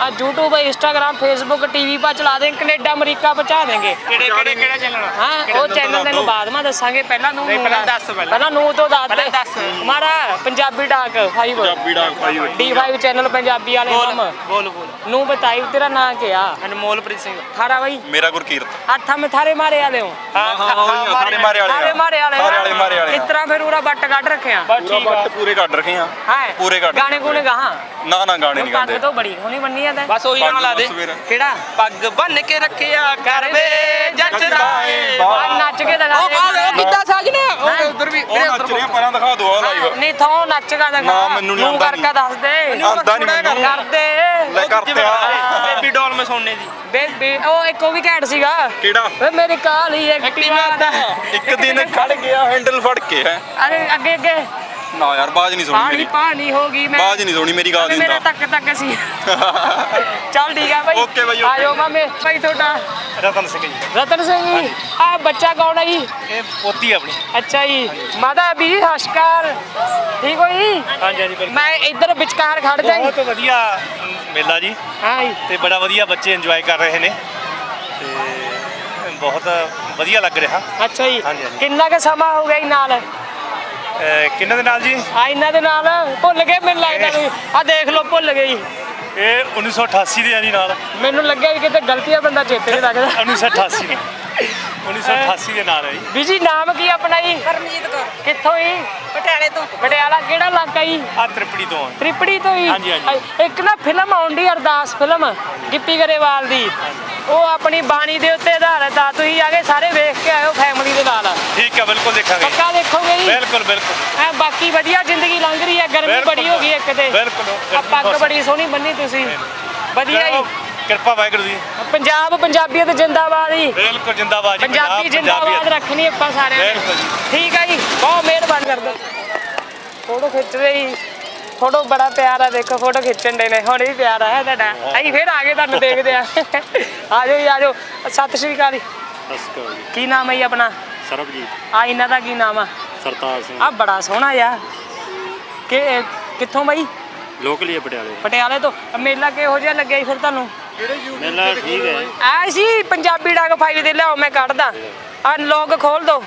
S1: ਆ YouTube Instagram Facebook TV ਪਾ ਚਲਾ ਦੇ ਕੈਨੇਡਾ ਅਮਰੀਕਾ ਪਹੁੰਚਾ ਦੇਂਗੇ
S2: ਕਿਹੜੇ ਕਿਹੜੇ ਕਿਹੜਾ ਚੈਨਲ
S1: ਹਾਂ ਉਹ ਚੈਨਲ ਤੈਨੂੰ ਬਾਅਦ ਮਾ ਦੱਸਾਂਗੇ ਪਹਿਲਾਂ ਨੂੰ
S2: ਪਹਿਲਾਂ ਦੱਸ ਪਹਿਲਾਂ।
S1: ਪਹਿਲਾਂ ਨੂੰ ਤੋਂ ਦੱਸ
S2: ਪਹਿਲਾਂ
S1: ਦੇ।
S2: ਦੱਸ।
S1: ਹਮਾਰਾ ਪੰਜਾਬੀ ਡਾਕ 5
S10: ਪੰਜਾਬੀ ਡਾਕ ਪਾਈ ਹੋਈ
S1: D5 ਚੈਨਲ ਪੰਜਾਬੀ ਵਾਲੇ ਨਾਮ
S2: ਬੋਲ ਬੋਲ।
S1: ਨੂੰ ਬਤਾਈ ਤੇਰਾ ਨਾਂ ਕਿਆ?
S2: ਅਨਮੋਲਪ੍ਰੀਤ ਸਿੰਘ।
S1: ਥਾਰਾ ਬਾਈ।
S10: ਮੇਰਾ ਗੁਰਕੀਰਤ।
S1: ਅੱਠਾਂ ਮੈਂ ਥਾਰੇ ਮਾਰੇ ਵਾਲੇ ਹਾਂ
S10: ਹਾਂ ਸਾਰੇ ਮਾਰੇ ਵਾਲੇ
S1: ਥਾਰੇ ਮਾਰੇ ਵਾਲੇ
S10: ਸਾਰੇ ਵਾਲੇ ਮਾਰੇ ਵਾਲੇ।
S1: ਤਰ੍ਹਾਂ ਫਿਰ ਉਹਦਾ ਬੱਟ ਕੱਢ ਰੱਖਿਆ।
S10: ਪੂਰਾ ਬੱਟ ਪੂਰੇ ਕੱਢ ਰੱਖੇ ਆ।
S1: ਹਾਂ।
S10: ਪੂਰੇ ਕੱਢ
S1: ਗਾਣੇ ਗੁਣੇ ਗਾਹਾਂ
S10: ਨਾ ਨਾ ਗਾਣੇ ਨਹੀਂ
S1: ਪੱਗ
S10: ਗਾਉਂਦੇ
S1: ਤੋਂ ਬੜੀ ਹੋਣੀ ਬੰਨੀ ਜਾਂਦਾ
S2: ਬਸ ਉਹੀ ਨਾਲ ਲਾ ਦੇ।
S1: ਕਿਹੜਾ?
S2: ਪੱਗ ਬੰਨ ਕੇ ਰੱਖਿਆ ਕਰ ਵੇ ਜੱਟ ਰਾਏ।
S1: ਆ ਨੱਚ ਕੇ ਦਿਖਾ ਦੇ।
S2: ਉਹ ਕਿੱਦਾਂ ਸਾਜਣਾ? ਉਹ ਉਧਰ ਵੀ
S10: ਉਹ ਨੱਚ ਰਹੇ ਆ, ਪਰਾਂ ਦਿਖਾ ਦੋ ਆ ਲਾਈਵ
S1: ਨਹੀਂ ਥੋਂ ਨੱਚ ਗਾ ਦਿਖਾ।
S10: ਨਾ, ਮੈਨੂੰ ਨੀ
S1: ਮੂੰਹ
S10: ਆਉਂਦਾ
S1: ਕਰਕੇ ਦੱਸ ਦੇ।
S10: ਆਉਂਦਾ ਨੀ ਮੈਨੂੰ।
S1: ਕਰ ਦੇ
S10: ਲੈ ਕਰਤੇ ਆ।
S2: ਬੇਬੀ ਡਾਲ ਮੈਂ ਸੋਨੇ ਦੀ।
S1: ਬੇਬੀ ਉਹ ਇੱਕ ਉਹ ਵੀ ਘੈਂਟ ਸੀਗਾ।
S10: ਕਿਹੜਾ?
S1: ਵੇ ਮੇਰੀ ਕਾਲੀ ਐਕਟਿਵਾ ਦਾ
S10: ਇੱਕ ਦਿਨ ਖੜ ਗਿਆ ਹੈਂਡਲ ਫੜ ਕੇ ਹੈ।
S1: ਅਰੇ ਅੱਗੇ ਅੱਗੇ।
S10: ਨਾ ਯਾਰ ਬਾਜ ਨਹੀਂ ਸੁਣੀ
S1: ਪਾਣੀ
S10: ਮੇਰੀ।
S1: ਪਾਣੀ ਹੋ ਗਈ ਮੈਂ।
S10: ਬਾਜ ਨਹੀਂ ਸੁਣੀ ਮੇਰੀ ਗੱਲ ਨਹੀਂ
S1: ਮੇਰਾ ਤੱਕ ਤੱਕ ਸੀ। ਚੱਲ ਠੀਕ ਆ ਬਾਈ।
S10: Okay ਬਾਈ।
S1: ਆਜੋ ਮਾਮੇ। ਭਾਈ ਤੁਹਾਡਾ।
S10: ਰਤਨ ਸਿੰਘ ਜੀ।
S1: ਰਤਨ ਸਿੰਘ ਜੀ ਆ ਬੱਚਾ ਕੌਣ ਹੈ ਜੀ?
S10: ਇਹ ਪੋਤੀ ਆਪਣੀ।
S1: ਅੱਛਾ ਜੀ। ਮਾਦਾ ਵੀ ਹਸ਼ਕਾਰ ਠੀਕ ਹੋ ਜੀ?
S10: ਹਾਂਜੀ ਹਾਂਜੀ
S1: ਮੈਂ ਇੱਧਰ ਵਿਚਕਾਰ ਖੜ ਜਾਈ।
S10: ਬਹੁਤ ਵਧੀਆ ਮੇਲਾ ਜੀ।
S1: ਹਾਂ ਜੀ।
S10: ਤੇ ਬੜਾ ਵਧੀਆ ਬੱਚੇ ਇੰਜੋਏ ਕਰ ਰਹੇ ਨੇ। ਬਹੁਤ ਵਧੀਆ ਲੱਗ ਰਿਹਾ।
S1: ਅੱਛਾ ਜੀ।
S10: ਹਾਂਜੀ, ਹਾਂਜੀ।
S1: ਕਿੰਨਾ ਕੁ ਸਮਾਂ ਹੋ ਗਿਆ ਜੀ ਨਾਲ?
S10: ਅਹ ਕਿਹਨਾਂ ਦੇ ਨਾਲ ਜੀ?
S1: ਆ ਇਹਨਾਂ ਦੇ ਨਾਲ। ਭੁੱਲ ਗਏ ਮੈਨੂੰ ਲੱਗਦਾ ਵੀ। ਆ ਦੇਖ ਲਓ ਭੁੱਲ ਗਏ ਜੀ।
S10: ਇਹ 1988 ਦੇ ਆ ਜੀ ਨਾਲ।
S1: ਮੈਨੂੰ ਲੱਗਿਆ ਵੀ ਕਿਤੇ ਗਲਤੀਆਂ ਬੰਦਾ ਚੇਤੇ ਨਹੀਂ ਰੱਖਦਾ।
S10: 1988 ਦੇ। 1988 ਦੇ ਨਾਲ ਹੈ ਜੀ।
S1: ਵੀ ਜੀ ਨਾਮ ਕੀ ਆਪਣਾ ਜੀ?
S4: ਪਰਮਜੀਤ ਕੌਰ।
S1: ਕਿੱਥੋਂ ਜੀ?
S4: ਪਟਿਆਲੇ ਤੋਂ।
S1: ਪਟਿਆਲਾ ਕਿਹੜਾ ਇਲਾਕਾ ਜੀ?
S10: ਆ ਤ੍ਰਿਪੜੀ ਤੋਂ ਆ
S1: ਤ੍ਰਿਪੜੀ ਤੋਂ ਹੀ
S10: ਹਾਂਜੀ, ਹਾਂਜੀ।
S1: ਇੱਕ ਨਾ ਫਿਲਮ ਆਉਂਦੀ ਅਰਦਾਸ ਫਿਲਮ ਗਿੱਪੀ ਗਰੇਵਾਲ ਦੀ। ਉਹ ਆਪਣੀ ਬਾਣੀ ਦੇ ਉੱਤੇ ਆਧਾਰਿਤ ਆ। ਤੁਸੀਂ ਆ ਕੇ ਸਾਰੇ ਵੇਖ ਕੇ ਆਇਓ ਫੈਮਿਲੀ ਦੇ ਨਾਲ।
S2: ਠੀਕ ਹੈ ਬਿਲਕੁਲ ਦੇਖਾਂਗੇ।
S1: ਪੱਕਾ ਦੇਖੋਗੇ ਜੀ?
S2: ਬਿਲਕੁਲ ਬਿਲਕੁਲ।
S1: ਐ ਬਾਕੀ ਵਧੀਆ ਜ਼ਿੰਦਗੀ ਲੰਘ ਰਹੀ ਹੈ ਗਰਮੀ
S2: ਬਿਲਕੁਲ,
S1: ਬੜੀ ਹੋ ਗਈ ਇੱਕ ਤੇ।
S2: ਬਿਲਕੁਲ,
S1: ਆ
S2: ਗਰਮੀ
S1: ਪੱਗ। ਬੜੀ ਸੋਹਣੀ ਬੰਨੀ ਤੁਸੀਂ। ਵਧੀਆ
S2: ਚਲੋ,
S1: ਜੀ
S2: ਕਿਰਪਾ ਵਾਹਿਗੁਰੂ ਦੀ
S1: ਪੰਜਾਬ ਪੰਜਾਬੀਅਤ ਜਿੰਦਾਬਾਦ ਜੀ।
S2: ਬਿਲਕੁਲ ਜਿੰਦਾਬਾਦ ਜੀ
S1: ਪੰਜਾਬੀ ਜਿੰਦਾਬਾਦ। ਰੱਖਣੀ ਆਪਾਂ ਸਾਰਿਆਂ ਨੇ।
S2: ਬਿਲਕੁਲ ਜੀ।
S1: ਠੀਕ ਹੈ ਜੀ ਬਹੁਤ ਮਿਹਰਬਾਨੀ ਕਰਦੇ। ਫੋਟੋ ਖਿੱਚ ਰਹੇ ਜੀ। ਫੋਟੋ ਬੜਾ ਪਿਆਰਾ ਦੇਖੋ ਫੋਟੋ ਖਿੱਚਣ ਦੇ ਨੇ। ਹੁਣ ਵੀ ਪਿਆਰਾ ਹੈ ਤੁਹਾਡਾ? ਅਸੀਂ ਫਿਰ ਆ ਗਏ ਤੁਹਾਨੂੰ ਦੇਖਦੇ ਆ। ਆ ਜਾਓ ਜੀ ਆ ਜਾਓ। ਸਤਿ ਸ਼੍ਰੀ ਅਕਾਲ ਜੀ। ਕੀ ਨਾਮ ਹੈ ਜੀ ਆਪਣਾ?
S9: ਸਰਬਜੀਤ।
S1: ਆ ਇਹਨਾਂ ਦਾ ਕੀ ਨਾਮ ਆ?
S9: ਸਰਤਾਜ ਸਿੰਘ।
S1: ਆ ਬੜਾ ਸੋਹਣਾ ਆ। ਕਿ ਇਹ ਕਿੱਥੋਂ ਬਾਈ?
S9: ਲੋਕਲੀ ਪਟਿਆਲੇ।
S1: ਪਟਿਆਲੇ ਤੋਂ। ਆਹ ਮੇਲਾ ਕਿਹੋ ਜਿਹਾ ਲੱਗਿਆ ਜੀ ਫਿਰ ਤੁਹਾਨੂੰ?
S9: ਮੇਲਾ ਠੀਕ ਹੈ।
S1: ਆ ਸੀ ਪੰਜਾਬੀ ਡਾਕ ਫਾਈਲ ਦੇ ਲਿਆਓ ਮੈਂ ਕੱਢਦਾ। ਆ ਲੋਗ ਖੋਲ ਦੋ।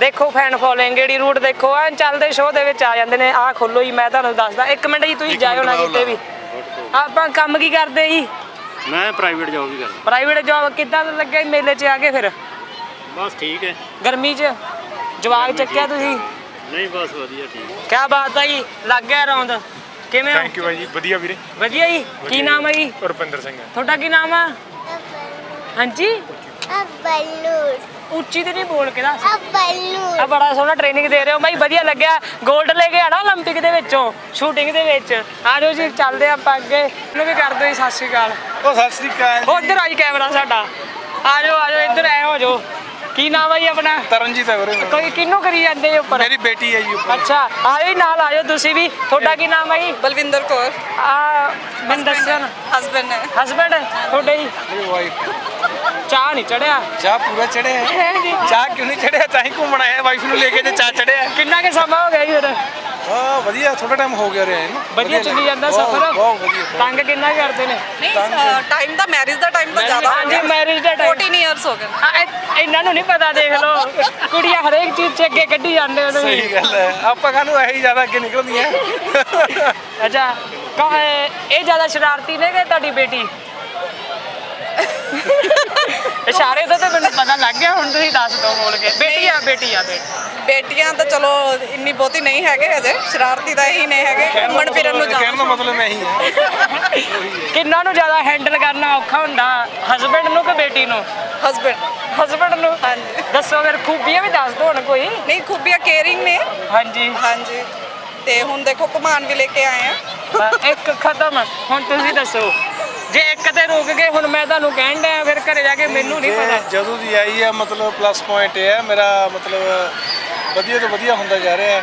S1: ਦੇਖੋ ਫੈਨ ਫੋਲੋਇੰਗ ਜਿਹੜੀ ਰੂਟ ਦੇਖੋ ਆ ਚੱਲਦੇ ਸ਼ੋਅ ਦੇ ਵਿੱਚ ਆ ਜਾਂਦੇ ਨੇ ਆ ਖੋਲੋ ਜੀ ਮੈਂ ਤੁਹਾਨੂੰ ਦੱਸਦਾ ਇੱਕ ਮਿੰਟ ਜੀ ਤੁਸੀਂ ਜਾਇਓ ਨਾ ਕਿਤੇ ਵੀ। ਆਪਾਂ ਕੰਮ ਕੀ ਕਰਦੇ ਜੀ?
S9: ਮੈਂ ਪ੍ਰਾਈਵੇਟ ਜੌਬ ਵੀ ਕਰਦਾ।
S1: ਪ੍ਰਾਈਵੇਟ ਜੌਬ ਕਿੱਦਾਂ ਦਾ ਲੱਗਿਆ ਜੀ ਮੇਲੇ 'ਚ ਆ ਕੇ ਫਿਰ?
S9: ਬਸ ਠੀਕ ਹੈ।
S1: ਗਰਮੀ 'ਚ? ਜਵਾਕ ਚੱਕਿਆ ਤੁਸੀਂ?
S9: ਨਹੀਂ ਬਸ ਵਧੀਆ ਠੀਕ
S1: ਕਿਆ ਬਾਤ ਹੈ ਜੀ ਲੱਗ ਗਿਆ ਰੌਂਦ ਕਿਵੇਂ ਹੋ?
S10: ਥੈਂਕ ਯੂ ਬਾਈ ਜੀ ਵਧੀਆ ਵੀਰੇ।
S1: ਵਧੀਆ ਜੀ ਕੀ ਨਾਮ ਹੈ ਜੀ?
S10: ਰੁਪਿੰਦਰ ਸਿੰਘ ਹੈ।
S1: ਤੁਹਾਡਾ ਕੀ ਨਾਮ ਆ? ਹਾਂਜੀ?
S8: ਬੱਲੂ
S1: ਉੱਚੀ ਤੇ ਨਹੀਂ ਬੋਲ ਕੇ ਦੱਸ।
S8: ਬੱਲੂ।
S1: ਆ ਬੜਾ ਸੋਹਣਾ ਟ੍ਰੇਨਿੰਗ ਦੇ ਰਹੇ ਹੋ ਬਾਈ ਵਧੀਆ ਲੱਗਿਆ। 골ਡ ਲੈ ਕੇ ਆਣਾ 올림픽 ਦੇ ਵਿੱਚੋਂ ਸ਼ੂਟਿੰਗ ਦੇ ਵਿੱਚ। ਆ ਜਾਓ ਜੀ ਚੱਲਦੇ ਹਾਂ ਆਪਾਂ ਅੱਗੇ। ਇਹਨੂੰ ਵੀ ਕਰ ਦਿਓ ਜੀ ਸਤਿ ਸ਼੍ਰੀ ਅਕਾਲ।
S2: ਉਹ ਸਤਿ ਸ੍ਰੀ ਅਕਾਲ
S1: ਉਧਰ ਆ ਕੈਮਰਾ ਸਾਡਾ। ਆ ਜਾਓ ਆ ਜਾਓ ਇੱਧਰ ਆਏ ਹੋ ਜਾਓ। ਕੀ ਨਾਮ ਹੈ ਜੀ ਆਪਣਾ?
S2: ਤਰਨਜੀਤ ਹੈ ਵੀਰੇ।
S1: ਕੋਈ ਕਿਹਨੂੰ ਕਰੀ ਜਾਂਦੇ ਉੱਪਰ?
S2: ਮੇਰੀ ਬੇਟੀ ਹੈ ਜੀ ਉੱਪਰ।
S1: ਅੱਛਾ ਆਇਓ ਜੀ ਨਾਲ ਆਇਓ ਤੁਸੀਂ ਵੀ। ਤੁਹਾਡਾ ਕੀ ਨਾਮ ਹੈ ਜੀ?
S4: ਬਲਵਿੰਦਰ ਕੌਰ।
S1: ਆ ਮੈਨੂੰ ਦੱਸਿਆ ਨਾ।
S4: ਹਸਬੰਡ ਹੈ।
S1: ਹਸਬੰਡ ਤੁਹਾਡੇ ਜੀ?
S2: ਮੇਰੀ ਵਾਈਫ
S1: ਚਾਹ ਨਹੀਂ ਚੜਿਆ?
S2: ਚਾਹ ਪੂਰਾ ਚੜਿਆ ਹੈ। ਚਾਹ ਕਿਉਂ ਨਹੀਂ ਚੜਿਆ? ਤਾਂ ਹੀ ਘੁੰਮਣ ਆਇਆ। ਵਾਈਫ ਨੂੰ ਲੈ ਕੇ ਤੇ ਚਾਹ ਚੜਿਆ।
S1: ਕਿੰਨਾ ਕੁ ਸਮਾਂ ਹੋ ਗਿਆ ਜੀ ਫਿਰ?
S2: ਹਾਂ ਵਧੀਆ ਥੋੜਾ ਟਾਈਮ ਹੋ ਗਿਆ ਰਿਹਾ ਇਹਨੂੰ।
S1: ਵਧੀਆ ਚੱਲੀ ਜਾਂਦਾ ਸਫ਼ਰ?
S2: ਬਹੁਤ ਵਧੀਆ।
S1: ਤੰਗ ਕਿੰਨਾ ਕਰਦੇ ਨੇ?
S4: ਨਹੀਂ ਟਾਈਮ ਦਾ ਮੈਰਿਜ ਦਾ ਟਾਈਮ ਤਾਂ ਜ਼ਿਆਦਾ ਹੋ
S1: ਹਾਂਜੀ ਮੈਰਿਜ ਦਾ ਟਾਈਮ
S4: 14 ਇਅਰਸ ਹੋ ਗਏ।
S1: ਆ, ਇਹ- ਇਹਨਾਂ ਨੂੰ ਨਹੀਂ ਪਤਾ ਦੇਖ ਲਓ। ਕੁੜੀਆਂ ਹਰੇਕ ਚੀਜ਼ 'ਚ ਅੱਗੇ ਕੱਢੀ ਜਾਂਦੇ ਉਹਨੂੰ
S2: ਸਹੀ ਗੱਲ ਹੈ। ਆਪਾਂ ਕਾਹਨੂੰ ਇਹੀ ਜ਼ਿਆਦਾ ਅੱਗੇ ਨਿਕਲਦੀਆਂ?
S1: ਅੱਛਾ ਇਹ ਜ਼ਿਆਦਾ ਸ਼ਰਾਰਤੀ ਨੇ ਕਿ ਤੁਹਾਡੀ ਬੇਟੀ? ਇਸ਼ਾਰੇ ਤੋਂ ਤਾਂ ਮੈਨੂੰ ਪਤਾ ਲੱਗ ਗਿਆ ਹੁਣ ਤੁਸੀਂ ਦੱਸ ਦਿਓ ਬੋਲ ਕੇ। ਬੇਟੀ ਆ ਬੇਟੀ ਆ ਬੇਟੀ
S4: ਬੇਟੀਆਂ ਤਾਂ ਚਲੋ ਇੰਨੀ ਬਹੁਤੀ ਨਹੀਂ ਹੈਗੇ ਅਜੇ ਸ਼ਰਾਰਤੀ ਤਾਂ ਇਹੀ ਨਹੀਂ ਹੈਗੇ ਘੁੰਮਣ ਫਿਰਨ ਨੂੰ
S2: ਕਹਿਣ ਦਾ ਮਤਲਬ ਇਹੀ ਹੈ।
S1: ਕਿੰਨਾਂ ਨੂੰ ਜ਼ਿਆਦਾ ਹੈਂਡਲ ਕਰਨਾ ਔਖਾ ਹੁੰਦਾ? ਹਸਬੰਡ ਨੂੰ ਕਿ ਬੇਟੀ ਨੂੰ?
S4: ਹਸਬੰਡ
S1: ਹਸਬੰਡ ਨੂੰ?
S4: ਹਾਂਜੀ।
S1: ਦੱਸੋ ਫਿਰ ਖੂਬੀਆਂ ਵੀ ਦੱਸ ਦਿਓ ਹੁਣ ਕੋਈ।
S4: ਨਹੀਂ ਖੂਬੀਆਂ ਕੇਅਰਿੰਗ ਨੇ।
S1: ਹਾਂਜੀ।
S4: ਹਾਂਜੀ। ਤੇ ਹੁਣ ਦੇਖੋ ਘੁਮਾਨ ਵੀ ਲੈ ਕੇ ਆਏ ਆ।
S1: ਇੱਕ ਖਤਮ। ਹੁਣ ਤੁਸੀਂ ਦੱਸੋ। ਜੇ ਇੱਕ ਤੇ ਰੁਕ ਗਏ ਹੁਣ ਮੈਂ ਤੁਹਾਨੂੰ ਕਹਿਣ ਡਿਆ ਫਿਰ ਘਰੇ ਜਾ ਕੇ ਮੈਨੂੰ ਨਹੀਂ ਪਤਾ।
S2: ਜਦੋਂ ਦੀ ਆਈ ਹੈ ਮਤਲਬ ਪਲੱਸ ਪੁਆਇੰਟ ਇਹ ਹੈ ਮੇਰਾ ਮਤਲਬ ਵਧੀਆ ਤੋਂ ਵਧੀਆ ਹੁੰਦਾ ਜਾ ਰਿਹਾ ਹੈ।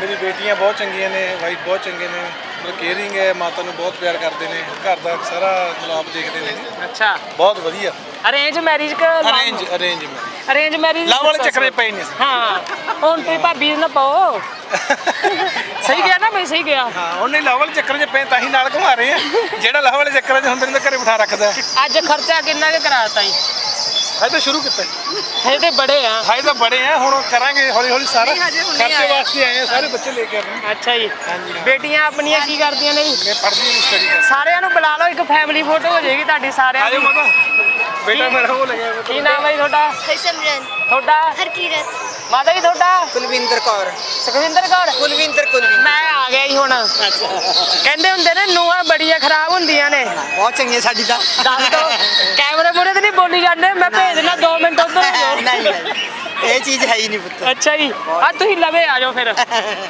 S2: ਮੇਰੀ ਬੇਟੀਆਂ ਬਹੁਤ ਚੰਗੀਆਂ ਨੇ ਵਾਈਫ ਬਹੁਤ ਚੰਗੇ ਨੇ ਮਤਲਬ ਕੇਅਰਿੰਗ ਹੈ ਮਾਤਾ ਨੂੰ ਬਹੁਤ ਪਿਆਰ ਕਰਦੇ ਨੇ ਘਰ ਦਾ ਸਾਰਾ ਮਲਾਪ ਦੇਖਦੇ ਨੇ।
S1: ਅੱਛਾ।
S2: ਬਹੁਤ ਵਧੀਆ।
S1: ਅਰੇਂਜ ਮੈਰਿਜ ਕਰ
S2: arrange arrange
S1: arrange marriage
S2: love ਵਾਲੇ ਚੱਕਰੇ ਪਏ ਨਹੀਂ
S1: ਹਾਂ। ਹੁਣ ਤੁਸੀਂ ਭਾਬੀ ਨਾ ਪਾਓ। ਸਹੀ ਗਿਆ ਨਾ ਮੈਂ ਸਹੀ ਗਿਆ।
S2: ਹਾਂ ਉਹਨੇ ਲਵ ਵਾਲੇ ਚੱਕਰਾਂ 'ਚ ਪਏ ਤਾਂ ਹੀ ਨਾਲ ਘੁਮਾ ਰਹੇ ਆ। ਜਿਹੜਾ ਲਵ ਵਾਲੇ ਚੱਕਰਾਂ 'ਚ ਹੁੰਦੇ ਨੇ ਘਰੇ ਬਿਠਾ ਰੱਖਦਾ।
S1: ਅੱਜ ਖਰਚਾ ਕਿੰਨਾ ਕੁ ਕਰਾਤਾ ਜੀ?
S2: ਹਜੇ ਤਾਂ ਸ਼ੁਰੂ ਕੀਤਾ
S1: ਹਜੇ ਤੇ ਬੜੇ ਆ।
S2: ਹਜੇ ਤਾਂ ਬੜੇ ਆ ਹੁਣ ਕਰਾਂਗੇ ਹੌਲੀ ਹੌਲੀ ਸਾਰਾ।
S4: ਨਹੀਂ, ਹਜੇ ਹੁਣੇ
S2: ਖਰਚੇ
S4: ਆਏ ਆ।
S2: ਵਾਸਤੇ ਆਏ ਆ ਸਾਰੇ ਬੱਚੇ ਲੈ ਕੇ ਆਏ ਨੇ।
S1: ਅੱਛਾ ਜੀ।
S2: ਹਾਂਜੀ।
S1: ਬੇਟੀਆਂ ਆਪਣੀਆਂ ਕੀ ਕਰਦੀਆਂ ਨੇ ਜੀ?
S2: ਮੈਂ ਪੜ੍ਹਦੀ ਹਾਂ ਸਟੱਡੀ ਕਰ
S1: ਸਾਰਿਆਂ ਨੂੰ ਬੁਲਾ ਲਓ ਇੱਕ ਫੈਮਿਲੀ ਫੋਟੋ ਹੋ ਜਾਏਗੀ ਤੁਹਾਡੀ ਸਾਰਿਆਂ
S2: ਆਜੋ
S1: ਦੀ।
S2: ਮਾਤਾ। ਬੇਟਾ ਮੇਰਾ ਉਹ ਲੱਗਿਆ
S1: ਕੀ ਨਾਮ ਹੈ ਜੀ ਤੁਹਾਡਾ?
S8: ਸਿਮਰਨ
S1: ਤੁਹਾਡਾ?
S8: ਹਰਕੀਰਤ।
S1: ਮਾਤਾ ਜੀ ਤੁਹਾਡਾ?
S7: ਕੁਲਵਿੰਦਰ ਕੌਰ।
S1: ਸੁਖਵਿੰਦਰ ਕੌਰ?
S7: ਕੁਲਵਿੰਦਰ ਕੁਲਵਿੰਦਰ।
S1: ਮੈਂ ਆ ਗਿਆ ਜੀ ਹੁਣ। ਕਹਿੰਦੇ ਹੁੰਦੇ ਨੇ ਨੂੰਹਾਂ ਬੜੀਆਂ ਖਰਾਬ ਹੁੰਦੀਆਂ ਨੇ।
S7: ਬਹੁਤ ਚੰਗੀ ਹੈ ਸਾਡੀ ਤਾਂ।
S1: ਦੱਸ ਦੋ ਕੈਮਰੇ ਮੂਰੇ ਤੇ ਨਹੀਂ ਬੋਲੀ ਜਾਂਦੇ ਮੈਂ ਭੇਜਣਾ 2 ਮਿੰਟ ਉਧਰ
S7: ਨਹੀਂ। ਇਹ ਚੀਜ਼ ਹੈ ਹੀ ਨਹੀਂ ਪੁੱਤ।
S1: ਅੱਛਾ ਜੀ ਆ ਤੁਸੀਂ ਲਵੇ ਆ ਜਾਓ ਫਿਰ।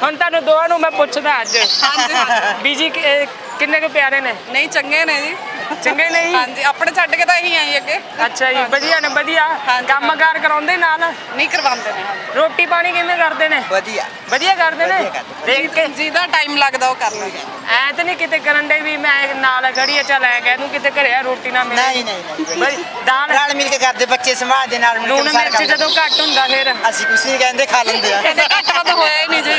S1: ਹੁਣ ਤੁਹਾਨੂੰ ਦੋਵਾਂ ਨੂੰ ਮੈਂ ਪੁੱਛਦਾ ਅੱਜ।
S4: ਹਾਂਜੀ, ਹਾਂਜੀ।
S1: ਬੀਜੀ ਕਿ- ਇਹ ਕਿੰਨੇ ਕੁ ਪਿਆਰੇ ਨੇ?
S4: ਨਹੀਂ ਚੰਗੇ ਨੇ ਜੀ।
S1: ਚੰਗੇ ਨੇ ਜੀ?
S4: ਹਾਂਜੀ ਆਪਣੇ ਛੱਡ ਕੇ ਤਾਂ ਇਹੀ ਆਈ ਅੱਗੇ।
S1: ਅੱਛਾ ਜੀ ਵਧੀਆ ਨੇ ਵਧੀਆ।
S4: ਹਾਂਜੀ,
S1: ਕੰਮਕਾਰ ਕਰਾਉਂਦੇ ਨਾਲ?
S4: ਨਹੀਂ ਕਰਵਾਉਂਦੇ ਨੇ ਹਾਂਜੀ।
S1: ਰੋਟੀ ਪਾਣੀ ਕਿਵੇਂ ਕਰਦੇ ਨੇ?
S7: ਵਧੀਆ।
S1: ਵਧੀਆ ਕਰਦੇ ਨੇ?
S7: ਵਧੀਆ ਕਰਦੇ।
S1: ਦੇਖ ਕੇ।
S4: ਜਿਹਦਾ ਟਾਈਮ ਲੱਗਦਾ ਉਹ ਕਰ ਲੈਂਦੇ
S1: ਐ ਤੇ ਨਹੀਂ ਕਿਤੇ ਕਰਨ ਦੇ ਵੀ ਮੈਂ ਨਾਲ ਖੜੀ ਆ ਚੱਲ ਐ ਕਹਿ ਦੂੰ ਕਿਤੇ ਘਰੇ ਆ ਰੋਟੀ ਨਾ ਮਿਲੇ।
S7: ਨਹੀਂ ਨਹੀਂ ਨਹੀਂ।
S1: ਬਈ ਦਾਲ?
S7: ਨਾਲ ਮਿਲ ਕੇ ਕਰਦੇ ਬੱਚੇ ਸਮਾਜ ਦੇ ਨਾਲ ਮਿਲ ਕੇ
S1: ਲੂਣ
S7: ਸਾਰਾ
S1: ਮਿਰਚ
S7: ਕੰਮ
S1: ਜਦੋਂ ਘੱਟ ਹੁੰਦਾ ਫਿਰ
S7: ਅਸੀਂ ਕੁਛ ਨਹੀਂ ਕਹਿੰਦੇ ਖਾ ਲੈਂਦੇ ਆ।
S4: ਕਦੇ ਘੱਟ ਵੱਧ ਹੋਇਆ ਹੀ ਨਹੀਂ ਜੀ।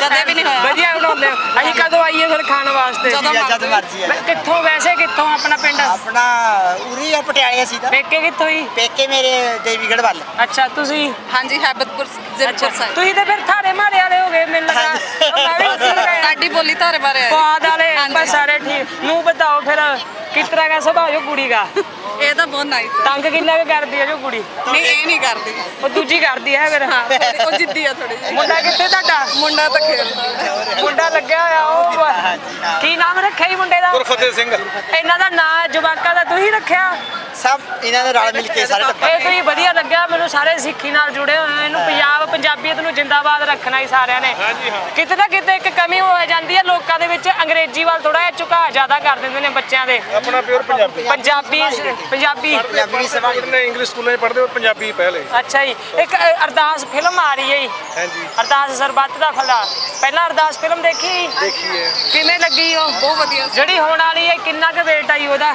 S4: ਕਦੇ ਵੀ ਨਹੀਂ ਹੋਇਆ।
S1: ਵਧੀਆ ਬਣਾਉਂਦੇ ਹੋ। ਅਸੀਂ ਕਦੋਂ ਆਈਏ ਫਿਰ ਖਾਣ ਵਾਸਤੇ?
S4: ਜਦੋਂ
S7: ਜਾਂ ਜਦ ਮਰਜ਼ੀ ਆ।
S1: ਮੈਂ ਕਿੱਥੋਂ ਵੈਸੇ ਕਿੱਥੋਂ ਆਪਣਾ ਪਿੰਡ?
S7: ਆਪਣਾ ਉਰੀ ਆ ਪਟਿਆਲੇ ਅਸੀਂ ਤਾਂ।
S1: ਪੇਕੇ ਕਿੱਥੋਂ ਹੀ
S7: ਪੇਕੇ ਮੇਰੇ ਦੇਵੀਗੜ੍ਹ ਵੱਲ।
S1: ਅੱਛਾ ਤੁਸੀਂ?
S4: ਹਾਂਜੀ ਹੈਬਤਪੁਰ
S1: ਅੱਛਾ
S4: ਜ਼ਿਲਪੁਰ ਸਾਹਿਬ।
S1: ਤੁਸੀਂ ਤੇ ਫਿਰ ਥਾਰੇ ਮਾਰੇ ਵਾਲੇ ਹੋ ਗਏ ਮੈਨੂੰ ਲੱਗਾ ਉਹ ਮੈਂ ਵੀ ਉੱਥੇ ਗਏ
S4: ਸਾਡੀ ਬੋਲੀ ਤੁਹਾਡੇ ਬਾਰੇ ਹੈ
S1: ਬਾਦ ਵਾਲੇ ਬਸ ਸਾਰੇ ਠੀਕ। ਨੂੰ ਬਤਾਓ ਫਿਰ। ਕਿਸ ਤਰ੍ਹਾਂ ਦਾ ਸੁਭਾਅ ਜੋ ਕੁੜੀ ਦਾ।
S4: ਇਹ ਤਾਂ ਬਹੁਤ ਨਾਈਸ ਹੈ
S1: ਤੰਗ ਕਿੰਨਾ ਕੁ ਕਰਦੀ ਹੈ ਜੋ ਕੁੜੀ?
S4: ਨਹੀਂ ਇਹ ਨਹੀਂ ਕਰਦੀ।
S1: ਉਹ ਦੂਜੀ ਕਰਦੀ ਹੈ ਫਿਰ?
S4: ਹਾਂ ਉਹ ਜਿੱਦੀ ਆ ਥੋੜੀ ਜਿਹੀ।
S1: ਮੁੰਡਾ ਕਿੱਥੇ ਤੁਹਾਡਾ?
S4: ਮੁੰਡਾ ਤਾਂ ਖੇਡਦਾ
S1: ਮੁੰਡਾ ਲੱਗਿਆ ਹੋਇਆ ਉਹ। ਕੀ ਨਾਮ ਰੱਖਿਆ ਜੀ ਮੁੰਡੇ ਦਾ?
S2: ਗੁਰਫਤਿਹ ਸਿੰਘ।
S1: ਇਹਨਾਂ ਦਾ ਨਾਂ ਜਵਾਕਾਂ ਦਾ ਤੁਸੀਂ ਰੱਖਿਆ?
S7: ਸਭ ਇਹਨਾਂ ਦੇ ਰਲ ਮਿਲ ਕੇ ਸਾਰੇ ਟੱਬਰ
S1: ਇਹ ਤੁਸੀਂ ਵਧੀਆ ਲੱਗਿਆ ਮੈਨੂੰ ਸਾਰੇ ਸਿੱਖੀ ਨਾਲ ਜੁੜੇ ਹੋਏ ਆ। ਇਹਨੂੰ ਪੰਜਾਬ ਪੰਜਾਬੀਅਤ ਨੂੰ ਜਿੰਦਾਬਾਦ ਰੱਖਣਾ ਹੀ ਸਾਰਿਆਂ ਨੇ। ਕਿਤੇ ਨਾ ਕਿਤੇ ਇੱਕ ਕਮੀ ਹੋ ਜਾਂਦੀ ਹੈ। ਲੋਕਾਂ ਦੇ ਵਿੱਚ ਅੰਗਰੇਜ਼ੀ ਵੱਲ ਥੋੜਾ ਜਿਹਾ ਝੁਕਾਅ ਜ਼ਿਆਦਾ ਕਰ ਦਿੰਦੇ ਨੇ ਬੱਚਿਆਂ ਦੇ।
S2: ਆਪਣਾ ਪਿਓਰ ਪੰਜਾਬੀ।
S1: ਪੰਜਾਬੀ ਪੰਜਾਬੀ।
S7: ਪੰਜਾਬੀ ਵੀ ਸਭਾ
S2: ਪੜ੍ਹਨੇ ਇੰਗਲਿਸ਼ ਸਕੂਲਾਂ 'ਚ ਪੜ੍ਹਦੇ ਹੋ ਪੰਜਾਬੀ ਪਹਿਲੇ।
S1: ਅੱਛਾ ਜੀ। ਇੱਕ ਅ, ਅਰਦਾਸ ਫਿਲਮ ਆ ਰਹੀ ਹੈ ਜੀ।
S2: ਹਾਂਜੀ।
S1: ਅਰਦਾਸ ਸਰਬੱਤ ਦਾ ਫਲਾ ਪਹਿਲਾਂ ਅਰਦਾਸ ਫਿਲਮ ਦੇਖੀ?
S2: ਦੇਖੀ ਹੈ।
S1: ਕਿਵੇਂ ਲੱਗੀ ਉਹ?
S4: ਬਹੁਤ ਵਧੀਆ। ਸੀ।
S1: ਜਿਹੜੀ ਹੋਣ ਵਾਲੀ ਹੈ ਕਿੰਨਾ ਕੁ ਵੇਟ ਆਈ ਉਹਦਾ?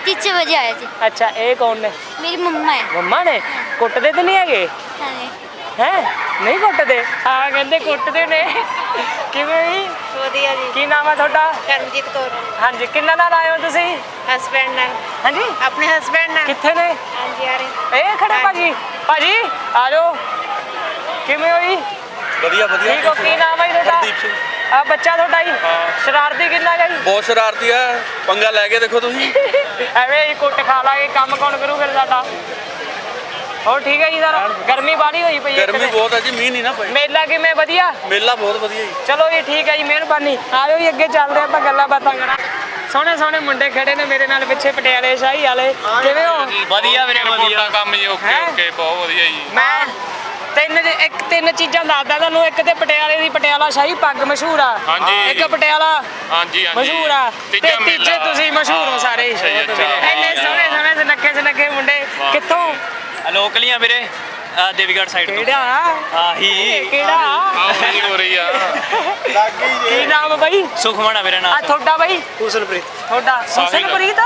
S2: ਹੋ
S8: पीछे बजे आए थे
S1: ਅੱਛਾ ਇਹ ਕੌਣ ਨੇ
S8: मेरी मम्मा है
S1: ਮੰਮਾ ਨੇ ਕੁੱਟਦੇ ਤੇ ਨਹੀਂ ਹੈਗੇ
S8: हाँ जी।
S1: ਹੈ ਨਹੀਂ ਕੁੱਟਦੇ ਹਾਂ ਕਹਿੰਦੇ ਕੁੱਟਦੇ ਨੇ ਕਿਵੇਂ ਜੀ
S8: ਵਧੀਆ ਜੀ
S1: ਕੀ ਨਾਮ ਹੈ ਤੁਹਾਡਾ
S8: ਕਰਮਜੀਤ ਕੌਰ
S1: ਹਾਂਜੀ ਕਿੰਨਾ ਨਾਲ ਆਏ ਹੋ ਤੁਸੀਂ
S8: ਹਸਬੈਂਡ ਨਾਲ
S1: ਹਾਂਜੀ
S8: ਆਪਣੇ ਹਸਬੈਂਡ ਨਾਲ
S1: ਕਿੱਥੇ ਨੇ
S8: ਹਾਂਜੀ ਆ ਰਹੇ
S1: ਇਹ ਖੜੇ ਭਾਜੀ ਭਾਜੀ ਆ ਜਾਓ ਕਿਵੇਂ ਹੋ ਜੀ
S3: ਵਧੀਆ ਵਧੀਆ
S1: ਠੀਕ ਹੋ ਕੀ ਨਾਮ ਹੈ ਜੀ ਤੁਹਾਡਾ
S3: ਹਰਦੀਪ ਸਿੰਘ।
S1: ਆ ਬੱਚਾ ਤੁਹਾਡਾ ਜੀ ਸ਼ਰਾਰਤੀ ਕਿੰਨਾ ਗਾ ਜੀ
S3: ਬਹੁਤ ਸ਼ਰਾਰਤੀ ਆ ਪੰਗਾ ਲੈ ਕੇ ਦੇਖੋ ਤੁਸੀਂ
S1: ਐਵੇਂ ਹੀ ਕੁੱਟ ਖਾ ਲਾਂਗੇ ਕੰਮ ਕੌਣ ਕਰੂ ਫਿਰ ਸਾਡਾ। ਹੋਰ ਠੀਕ ਹੈ ਜੀ ਸਰ? ਗਰਮੀ ਬਾੜੀ ਹੋਈ ਪਈ ਹੈ
S3: ਗਰਮੀ। ਬਹੁਤ ਆ ਜੀ ਮੀਂਹ ਨਹੀਂ ਨਾ ਪਈ
S1: ਮੇਲਾ ਕਿਵੇਂ ਵਧੀਆ?
S3: ਮੇਲਾ ਬਹੁਤ ਵਧੀਆ ਜੀ।
S1: ਚਲੋ ਜੀ ਠੀਕ ਹੈ ਜੀ ਮਿਹਰਬਾਨੀ। ਆਜੋ ਜੀ ਅੱਗੇ ਚੱਲਦੇ ਆਪਾਂ ਗੱਲਾਂ ਬਾਤਾਂ ਕਰਾਂ। ਸੋਹਣੇ ਸੋਹਣੇ ਮੁੰਡੇ ਖੜੇ ਨੇ ਮੇਰੇ ਨਾਲ ਪਿੱਛੇ ਪਟਿਆਲੇ ਸ਼ਾਹੀ ਵਾਲੇ। ਕਿਵੇਂ ਹੋ?
S10: ਵਧੀਆ ਵੀਰੇ ਵਧੀਆ। ਕੰਮ ਜੀ ਓਕੇ
S1: ਹੈਂ?
S10: ਓਕੇ ਬਹੁਤ ਵਧੀਆ ਜੀ।
S1: ਮੈਂ ਤਿੰਨ ਇੱਕ ਤਿੰਨ ਚੀਜ਼ਾਂ ਦੱਸਦਾ ਤੁਹਾਨੂੰ ਇੱਕ ਤੇ ਪਟਿਆਲੇ ਦੀ ਪਟਿਆਲਾ ਸ਼ਾਹੀ ਪੱਗ ਮਸ਼ਹੂਰ ਆ।
S10: ਹਾਂਜੀ।
S1: ਇੱਕ ਪਟਿਆਲਾ
S10: ਹਾਂਜੀ ਹਾਂਜੀ।
S1: ਮਸ਼ਹੂਰ ਆ। ਤੇ
S10: ਤੀਜਾ
S1: ਤੀਜੇ
S10: ਮੇਲਾ।
S1: ਤੁਸੀਂ ਮਸ਼ਹੂਰ ਹੋ ਸਾਰੇ। ਹੀ।
S10: ਸਹੀ, ਅੱਛਾ।
S1: ਇੰਨੇ ਸੋਹਣੇ ਸੋਹਣੇ ਸੁਨੱਖੇ ਸੁਨੱਖੇ ਮੁੰਡੇ। ਕਿੱਥੋਂ?
S5: ਲੋਕਲੀਆਂ ਵੀਰੇ ਦੇਵੀਗੜ੍ਹ ਸਾਈਡ
S1: ਕਿਹੜਾ?
S5: ਆਹੀ
S1: ਕਿਹੜਾ?
S10: ਆਹ ਹੋ ਰਹੀ ਆ।
S1: ਕੀ ਨਾਮ ਬਈ?
S5: ਸੁਖਮਨ ਆ ਵੀਰੇ
S1: ਆ ਤੁਹਾਡਾ ਬਈ?
S3: ਹੁਸਨਪ੍ਰੀਤ
S1: ਤੁਹਾਡਾ। ਹੁਸਨਪ੍ਰੀਤ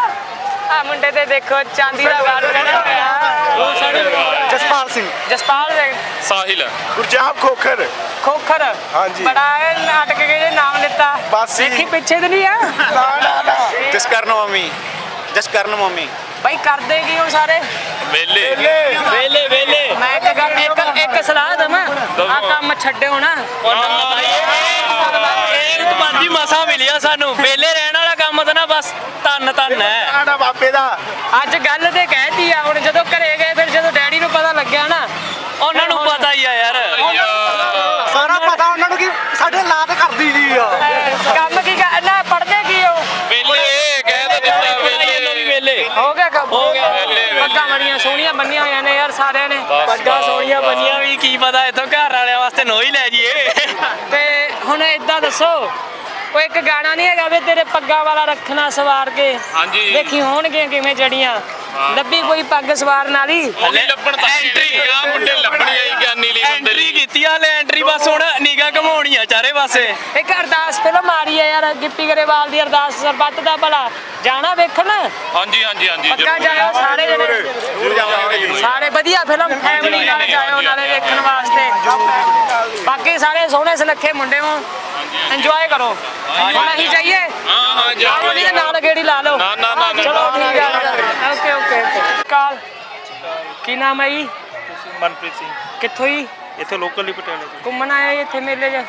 S1: ਆ ਮੁੰਡੇ ਤੇ ਦੇਖੋ ਚਾਂਦੀ ਦਾ ਵਾਲ ਕਰਿਆ ਹੋਇਆ
S3: ਜਸਪਾਲ ਸਿੰਘ।
S1: ਜਸਪਾਲ ਸਿੰਘ
S10: ਸਾਹਿਲ
S3: ਗੁਰਜਾਬ ਖੋਖਰ।
S1: ਖੋਖਰ?
S3: ਹਾਂਜੀ।
S1: ਬੜਾ ਨਾਟਕ ਕੇ ਜੇ ਨਾਮ ਲਿੱਤਾ।
S3: ਬਸ।
S1: ਦੇਖੀ ਪਿੱਛੇ ਤੇ ਨਹੀਂ ਆ?
S3: ਨਾ ਨਾ ਨਾ। ਜਸਕਰਨ ਮੰਮੀ। ਜਸਕਰਨ ਮੰਮੀ।
S1: ਬਈ ਕਰਦੇ ਕੀ ਹੋ ਸਾਰੇ?
S10: ਮੇਲੇ
S5: ਵੇਲੇ। ਵੇਲੇ
S1: ਮੈਂ ਇੱਕ ਗੱਲ ਇੱਕ ਇੱਕ ਸਲਾਹ ਦਵਾਂ। ਆ ਕੰਮ ਛੱਡਿਓ ਨਾ।
S5: ਇਹ ਬਾਦੀ ਮਸਾ ਮਿਲਿਆ ਸਾਨੂੰ। ਵੇਲੇ ਰਹਿਣ ਵਾਲਾ ਕੰਮ ਤਾਂ ਨਾ ਬਸ ਧੰਨ ਧੰਨ ਹੈ
S3: ਆੜਾ ਬਾਪੇ ਦਾ।
S1: ਅੱਜ ਗੱਲ ਤੇ ਕਹਿਤੀ ਆ ਹੁਣ ਜਦੋਂ ਘਰੇ ਗਏ ਫਿਰ ਜਦੋਂ ਡੈਡੀ ਨੂੰ ਪਤਾ ਲੱਗਿਆ ਨਾ
S5: ਉਹਨਾਂ ਨੂੰ ਪਤਾ ਹੀ ਆ ਯਾਰ।
S3: ਸਾਰਾ ਪਤਾ ਉਹਨਾਂ ਨੂੰ ਕਿ ਸਾਡੇ ਲਾਤ ਕਰਦੀ ਜੀ ਆ।
S1: ਕੰਮ ਕੀ ਕਰਨਾ ਪੜਦੇ ਕੀ ਹੋ
S10: ਮੇਲੇ ਕਹਿ ਤਾਂ ਦਿੱਤਾ
S5: ਵੇਲੇ। ਵੀ ਵੇਲੇ?
S1: ਹੋ ਗਿਆ ਕੰਮ
S5: ਹੋ ਗਿਆ।
S1: ਪੱਗਾਂ ਬੜੀਆਂ ਸੋਹਣੀਆਂ ਬੰਨੀਆਂ ਹੋਈਆਂ ਨੇ ਯਾਰ ਸਾਰਿਆਂ ਨੇ।
S5: ਪੱਗਾਂ ਸੋਹਣੀਆਂ ਬੰਨੀਆਂ ਵੀ ਕੀ ਪਤਾ ਇਥੋਂ ਘਰ ਵਾਲਿਆਂ ਵਾਸਤੇ ਨੋ ਹੀ ਲੈ ਜੀਏ
S1: ਤੇ ਹੁਣ ਇਦਾਂ ਦੱਸੋ ਉਹ ਇੱਕ ਗਾਣਾ ਨਹੀਂ ਹੈਗਾ ਵੀ ਤੇਰੇ ਪੱਗਾਂ ਵਾਲਾ ਰੱਖਣਾ ਸਵਾਰ ਕੇ।
S10: ਹਾਂਜੀ।
S1: ਦੇਖੀ ਹੋਣਗੀਆਂ ਕਿਵੇਂ ਜੜੀਆਂ। ਲੱਭੀ ਕੋਈ ਪੱਗ ਸਵਾਰ ਨਾਲ ਹੀ?
S10: ਉਹੀ ਲੱਭਣ ਤਾਂ ਐਂਟਰੀ ਆ ਮੁੰਡੇ ਲੱਭਣੇ ਆਈ ਗਿਆਨੀ ਲਈ ਬੰਦੇ
S5: ਐਂਟਰੀ
S10: ਲਈ।
S5: ਕੀਤੀ ਆ ਲੈ ਐਂਟਰੀ ਬਸ ਹੁਣ ਨਿਗਾ ਘਮਾਉਣੀ ਆ ਚਾਰੇ ਪਾਸੇ।
S1: ਇੱਕ ਅਰਦਾਸ ਫਿਲਮ ਆ ਰਹੀ ਹੈ ਯਾਰ ਗਿੱਪੀ ਗਰੇਵਾਲ ਦੀ ਅਰਦਾਸ ਸਰਬੱਤ ਦਾ ਭਲਾ। ਜਾਣਾ ਵੇਖਣ?
S10: ਹਾਂਜੀ ਹਾਂਜੀ ਹਾਂਜੀ
S1: ਪੱਕਾ
S10: ਜ਼ਰੂਰ।
S1: ਜਾਇਓ ਸਾਰੇ ਜਣੇ। ਸਾਰੇ ਵਧੀਆ ਫਿਲਮ ਫੈਮਿਲੀ ਨਾਲ ਜਾਇਓ ਨਾਲੇ ਵੇਖਣ ਵਾਸਤੇ। ਬਾਕੀ ਸਾਰੇ ਸੋਹਣੇ ਸੁਨੱਖੇ ਮੁੰਡੇ ਹੋ ਇੰਜੋਏ ਕਰੋ। ਹੁਣ ਅਸੀਂ ਜਾਈਏ।
S10: ਹਾਂ ਹਾਂ ਜਾਓ।
S1: ਨਹੀਂ ਤੇ ਨਾਲ ਗੇੜੀ ਲਾ ਲਓ।
S10: ਨਾ, ਨਾ, ਨਾ, ਨਾ।
S1: ਚਲੋ ਠੀਕ ਹੈ ਓਕੇ ਓਕੇ ਕਾਲ। ਕੀ ਨਾਮ ਹੈ ਜੀ?
S3: ਮਨਪ੍ਰੀਤ ਸਿੰਘ।
S1: ਕਿੱਥੋਂ ਜੀ?
S3: ਇੱਥੇ ਲੋਕਲ ਹੀ ਪਟਿਆਲੇ ਤੋਂ।
S1: ਘੁੰਮਣ ਆਏ ਇੱਥੇ ਮੇਲੇ 'ਚ?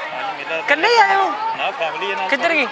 S1: ਇਕੱਲੇ ਹੀ ਆਏ ਹੋ?
S3: ਨਾ ਫੈਮਿਲੀ ਹੈ
S1: ਕਿੱਧਰ ਗਈ
S3: ਆ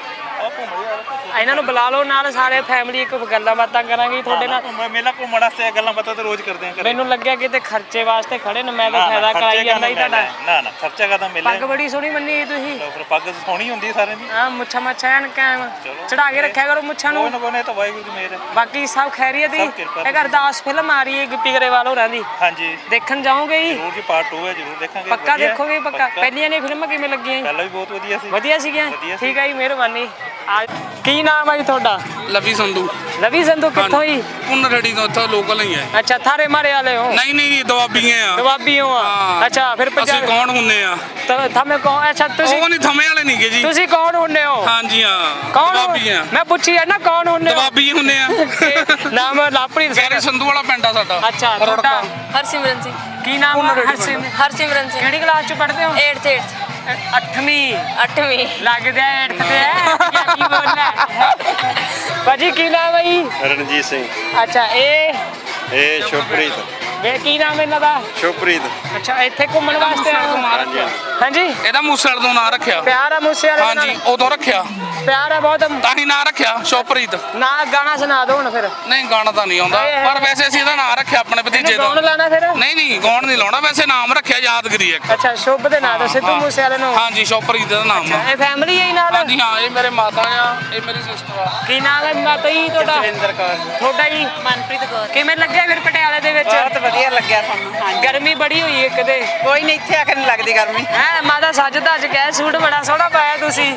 S1: ਇਹਨਾਂ ਨੂੰ ਬੁਲਾ ਲਓ ਨਾਲ ਸਾਰੇ ਫੈਮਿਲੀ ਇੱਕ ਗੱਲਾਂ ਬਾਤਾਂ ਕਰਾਂਗੇ ਤੁਹਾਡੇ ਨਾਲ।
S3: ਮੇਲਾ ਘੁੰਮਣ ਵਾਸਤੇ ਗੱਲਾਂ ਬਾਤਾਂ ਤਾਂ ਰੋਜ਼ ਕਰਦੇ ਆ
S1: ਮੈਨੂੰ ਲੱਗਿਆ ਕਿਤੇ ਖਰਚੇ ਵਾਸਤੇ ਖੜੇ ਨੇ ਮੈਂ ਤਾਂ ਫਾਇਦਾ ਕਰਾਈ ਜਾਂਦਾ ਹੀ ਤੁਹਾਡਾ।
S3: ਨਾ ਨਾ ਖਰਚਾ ਕਰਦਾ ਮੇਲੇ
S1: ਪੱਗ ਬੜੀ ਸੋਹਣੀ ਬੰਨੀ ਤੁਸੀਂ।
S3: ਫਿਰ ਪੱਗ ਸੋਹਣੀ ਹੁੰਦੀ ਹੈ ਸਾਰਿਆਂ ਦੀ।
S1: ਆ ਮੁੱਛਾਂ ਮੱਛਾਂ ਐਨ ਕਾਇਮ। ਚੜਾ ਕੇ ਰੱਖਿਆ ਕਰੋ ਮੁੱਛਾਂ ਨੂੰ।
S3: ਕੋਈ ਨਾ ਇਹ ਤਾਂ ਵਾਹਿਗੁਰੂ ਦੀ ਮਿਹਰ ਹੈ।
S1: ਬਾਕੀ ਸਭ ਖੈਰੀਅਤ ਹੀ ਇੱਕ ਅਰਦਾਸ ਫਿਲਮ ਆ ਰਹੀ ਹੈ ਗਿੱਪੀ ਗਰੇਵਾਲ ਹੋਰਾਂ ਦੀ।
S3: ਹਾਂਜੀ।
S1: ਦੇਖਣ ਜਾਓਗੇ ਜੀ?
S3: ਜ਼ਰੂਰ ਜੀ ਪਾਰਟ 2 ਹੈ ਜ਼ਰੂਰ ਦੇਖਾਂਗੇ।
S1: ਪੱਕਾ
S3: ਹੈ।
S1: ਦੇਖੋਗੇ ਪੱਕਾ? ਪਹਿਲੀਆਂ ਨੇ ਫਿਲਮਾਂ ਕਿਵੇਂ ਲੱਗੀਆਂ ਜੀ?
S3: ਪਹਿਲਾਂ ਵੀ ਬਹੁਤ ਵਧੀਆ ਸੀ।
S1: ਵਧੀਆ ਸੀਗੀਆਂ। ਠੀਕ ਹੈ ਜੀ ਮਿਹਰਬਾਨੀ। ਆ- ਕੀ ਨਾਮ ਹੈ ਜੀ ਤੁਹਾਡਾ?
S11: ਲਵੀ ਸੰਧੂ।
S1: ਲਵੀ ਸੰਧੂ ਕਿੱਥੋਂ ਹੀ
S11: ਪੁੰਨ ਰੇੜੀ ਤੋਂ ਇੱਥੋਂ ਲੋਕਲ ਹੀ ਹੈ।
S1: ਅੱਛਾ ਥਾਰੇ ਮਾਰੇ ਵਾਲੇ ਹੋ?
S11: ਨਹੀਂ ਨਹੀਂ ਦਵਾਬੀਏ ਆ।
S1: ਦਵਾਬੀ ਹੋ ਆ?
S11: ਹਾਂ।
S1: ਅੱਛਾ ਫਿਰ
S11: ਅਸੀਂ
S1: ਪੰਜਾਬ
S11: ਕੌਣ ਹੁੰਨੇ ਆ?
S1: ਥਾਮੇ ਕੌਣ ਅੱਛਾ ਤੁਸੀਂ
S11: ਉਹ ਨਹੀਂ ਥਮੇ ਵਾਲੇ ਨਹੀਂਗੇ ਜੀ।
S1: ਤੁਸੀਂ ਕੌਣ ਹੁੰਨੇ ਹੋ?
S11: ਹਾਂਜੀ ਹਾਂ
S1: ਕੌਣ
S11: ਦਵਾਬੀ ਆ
S1: ਮੈਂ ਪੁੱਛੀ ਹੈ ਨਾ ਕੌਣ ਹੁੰਨੇ ਹੋ?
S11: ਦਵਾਬੀ ਹੁੰਨੇ ਆ।
S1: ਨਾਮ ਲਾਪਰੀ
S11: ਸਾਰੇ ਸੰਧੂ ਵਾਲਾ ਪਿੰਡ ਆ ਸਾਡਾ।
S1: ਅੱਛਾ
S11: ਰੁੜਕਾ।
S1: ਤੁਹਾਡਾ
S8: ਹਰਸਿਮਰਨ ਸਿੰਘ
S1: ਕੀ ਨਾਮ ਹੈ ਹਰਸਿਮ
S8: ਹਰਸਿਮਰਨ ਸਿੰਘ
S1: ਕਿਹੜੀ ਕਲਾਸ ਚ ਪੜ੍ਹਦੇ ਹੋ?
S8: 8th 8th
S1: 8ਵੀਂ
S8: 8ਵੀਂ
S1: ਲੱਗਦਾ ਹੈ 8th ਤੇ ਹੈ ਕੀ ਬੋਲਣਾ ਭਾਜੀ ਕੀ ਨਾਮ ਹੈ ਜੀ?
S9: ਰਣਜੀਤ ਸਿੰਘ।
S1: ਅੱਛਾ ਇਹ?
S9: ਇਹ ਸ਼ੁਭਪ੍ਰੀਤ।
S1: ਵੇ ਕੀ ਨਾਮ ਇਹਨਾਂ ਦਾ?
S9: ਸ਼ੁਭਪ੍ਰੀਤ।
S1: ਅੱਛਾ ਇੱਥੇ ਘੁੰਮਣ ਵਾਸਤੇ ਆਏ ਹੋ?
S9: ਹਾਂਜੀ
S1: ਹਾਂਜੀ।
S11: ਇਹਦਾ ਮੂਸੇਵਾਲ ਤੋਂ ਨਾਂ ਰੱਖਿਆ।
S1: ਪਿਆਰ ਆ ਮੂਸੇ ਵਾਲੇ ਦੇ
S11: ਹਾਂਜੀ
S1: ਨਾਲ
S11: ਉਦੋਂ ਰੱਖਿਆ।
S1: ਪਿਆਰ ਆ ਬਹੁਤ।
S11: ਤਾਂ ਹੀ ਨਾਂ ਰੱਖਿਆ ਸ਼ੋਪਰੀਤ
S1: ਨਾ ਗਾਣਾ ਸੁਣਾ ਦੋ ਹੁਣ ਫਿਰ।
S11: ਨਹੀਂ ਗਾਣਾ ਤਾਂ ਨਹੀਂ ਆਉਂਦਾ। ਪਰ ਵੈਸੇ ਅਸੀਂ ਇਹਦਾ ਨਾਂ ਰੱਖਿਆ ਆਪਣੇ ਭਤੀਜੇ ਦਾ।
S1: ਕੌਣ ਲਾਣਾ ਫਿਰ?
S11: ਨਹੀਂ ਨਹੀਂ ਗਾਉਣ ਨਹੀਂ ਲਾਉਣਾ। ਵੈਸੇ ਨਾਮ ਰੱਖਿਆ ਯਾਦਗਰੀ ਇੱਕ।
S1: ਅੱਛਾ ਸ਼ੁਭ ਦੇ ਨਾਂ ਤੋਂ ਸਿੱਧੂ
S11: ਹਾਂ।
S1: ਮੂਸੇ ਵਾਲੇ ਨੂੰ?
S11: ਹਾਂਜੀ ਸ਼ੋਪਰੀਤ ਦਾ ਨਾਮ। ਆ
S1: ਇਹ ਫੈਮਿਲੀ ਹੈ ਹੀ ਨਾਲ?
S11: ਹਾਂਜੀ ਹਾਂ ਇਹ ਮੇਰੇ ਮਾਤਾ ਆ ਇਹ ਮੇਰੀ ਸਿਸਟਰ ਆ।
S1: ਕੀ ਨਾਮ ਹੈ ਮਾਤਾ ਜੀ ਤੁਹਾਡਾ?
S7: ਸੁਰਿੰਦਰ ਕੌਰ
S1: ਤੁਹਾਡਾ ਜੀ?
S8: ਮਨਪ੍ਰੀਤ ਕੌਰ।
S1: ਕਿਵੇਂ ਲੱਗਿਆ ਫਿਰ ਪਟਿਆਲੇ ਦੇ ਵਿੱਚ?
S4: ਬਹੁਤ ਵਧੀਆ। ਲੱਗਿਆ ਸਾਨੂੰ ਹਾਂਜੀ।
S1: ਗਰਮੀ ਬੜੀ ਹੋਈ ਇੱਕ ਤੇ।
S4: ਕੋਈ ਨਹੀਂ ਇੱਥੇ ਆ ਕੇ ਨਹੀਂ ਲੱਗਦੀ ਗਰਮੀ।
S1: ਹੈ ਮਾਤਾ ਸੱਜ ਧੱਜ ਕੇ ਆਏ, ਸੂਟ ਬੜਾ ਸੋਹਣਾ ਪਾਇਆ ਤੁਸੀਂ।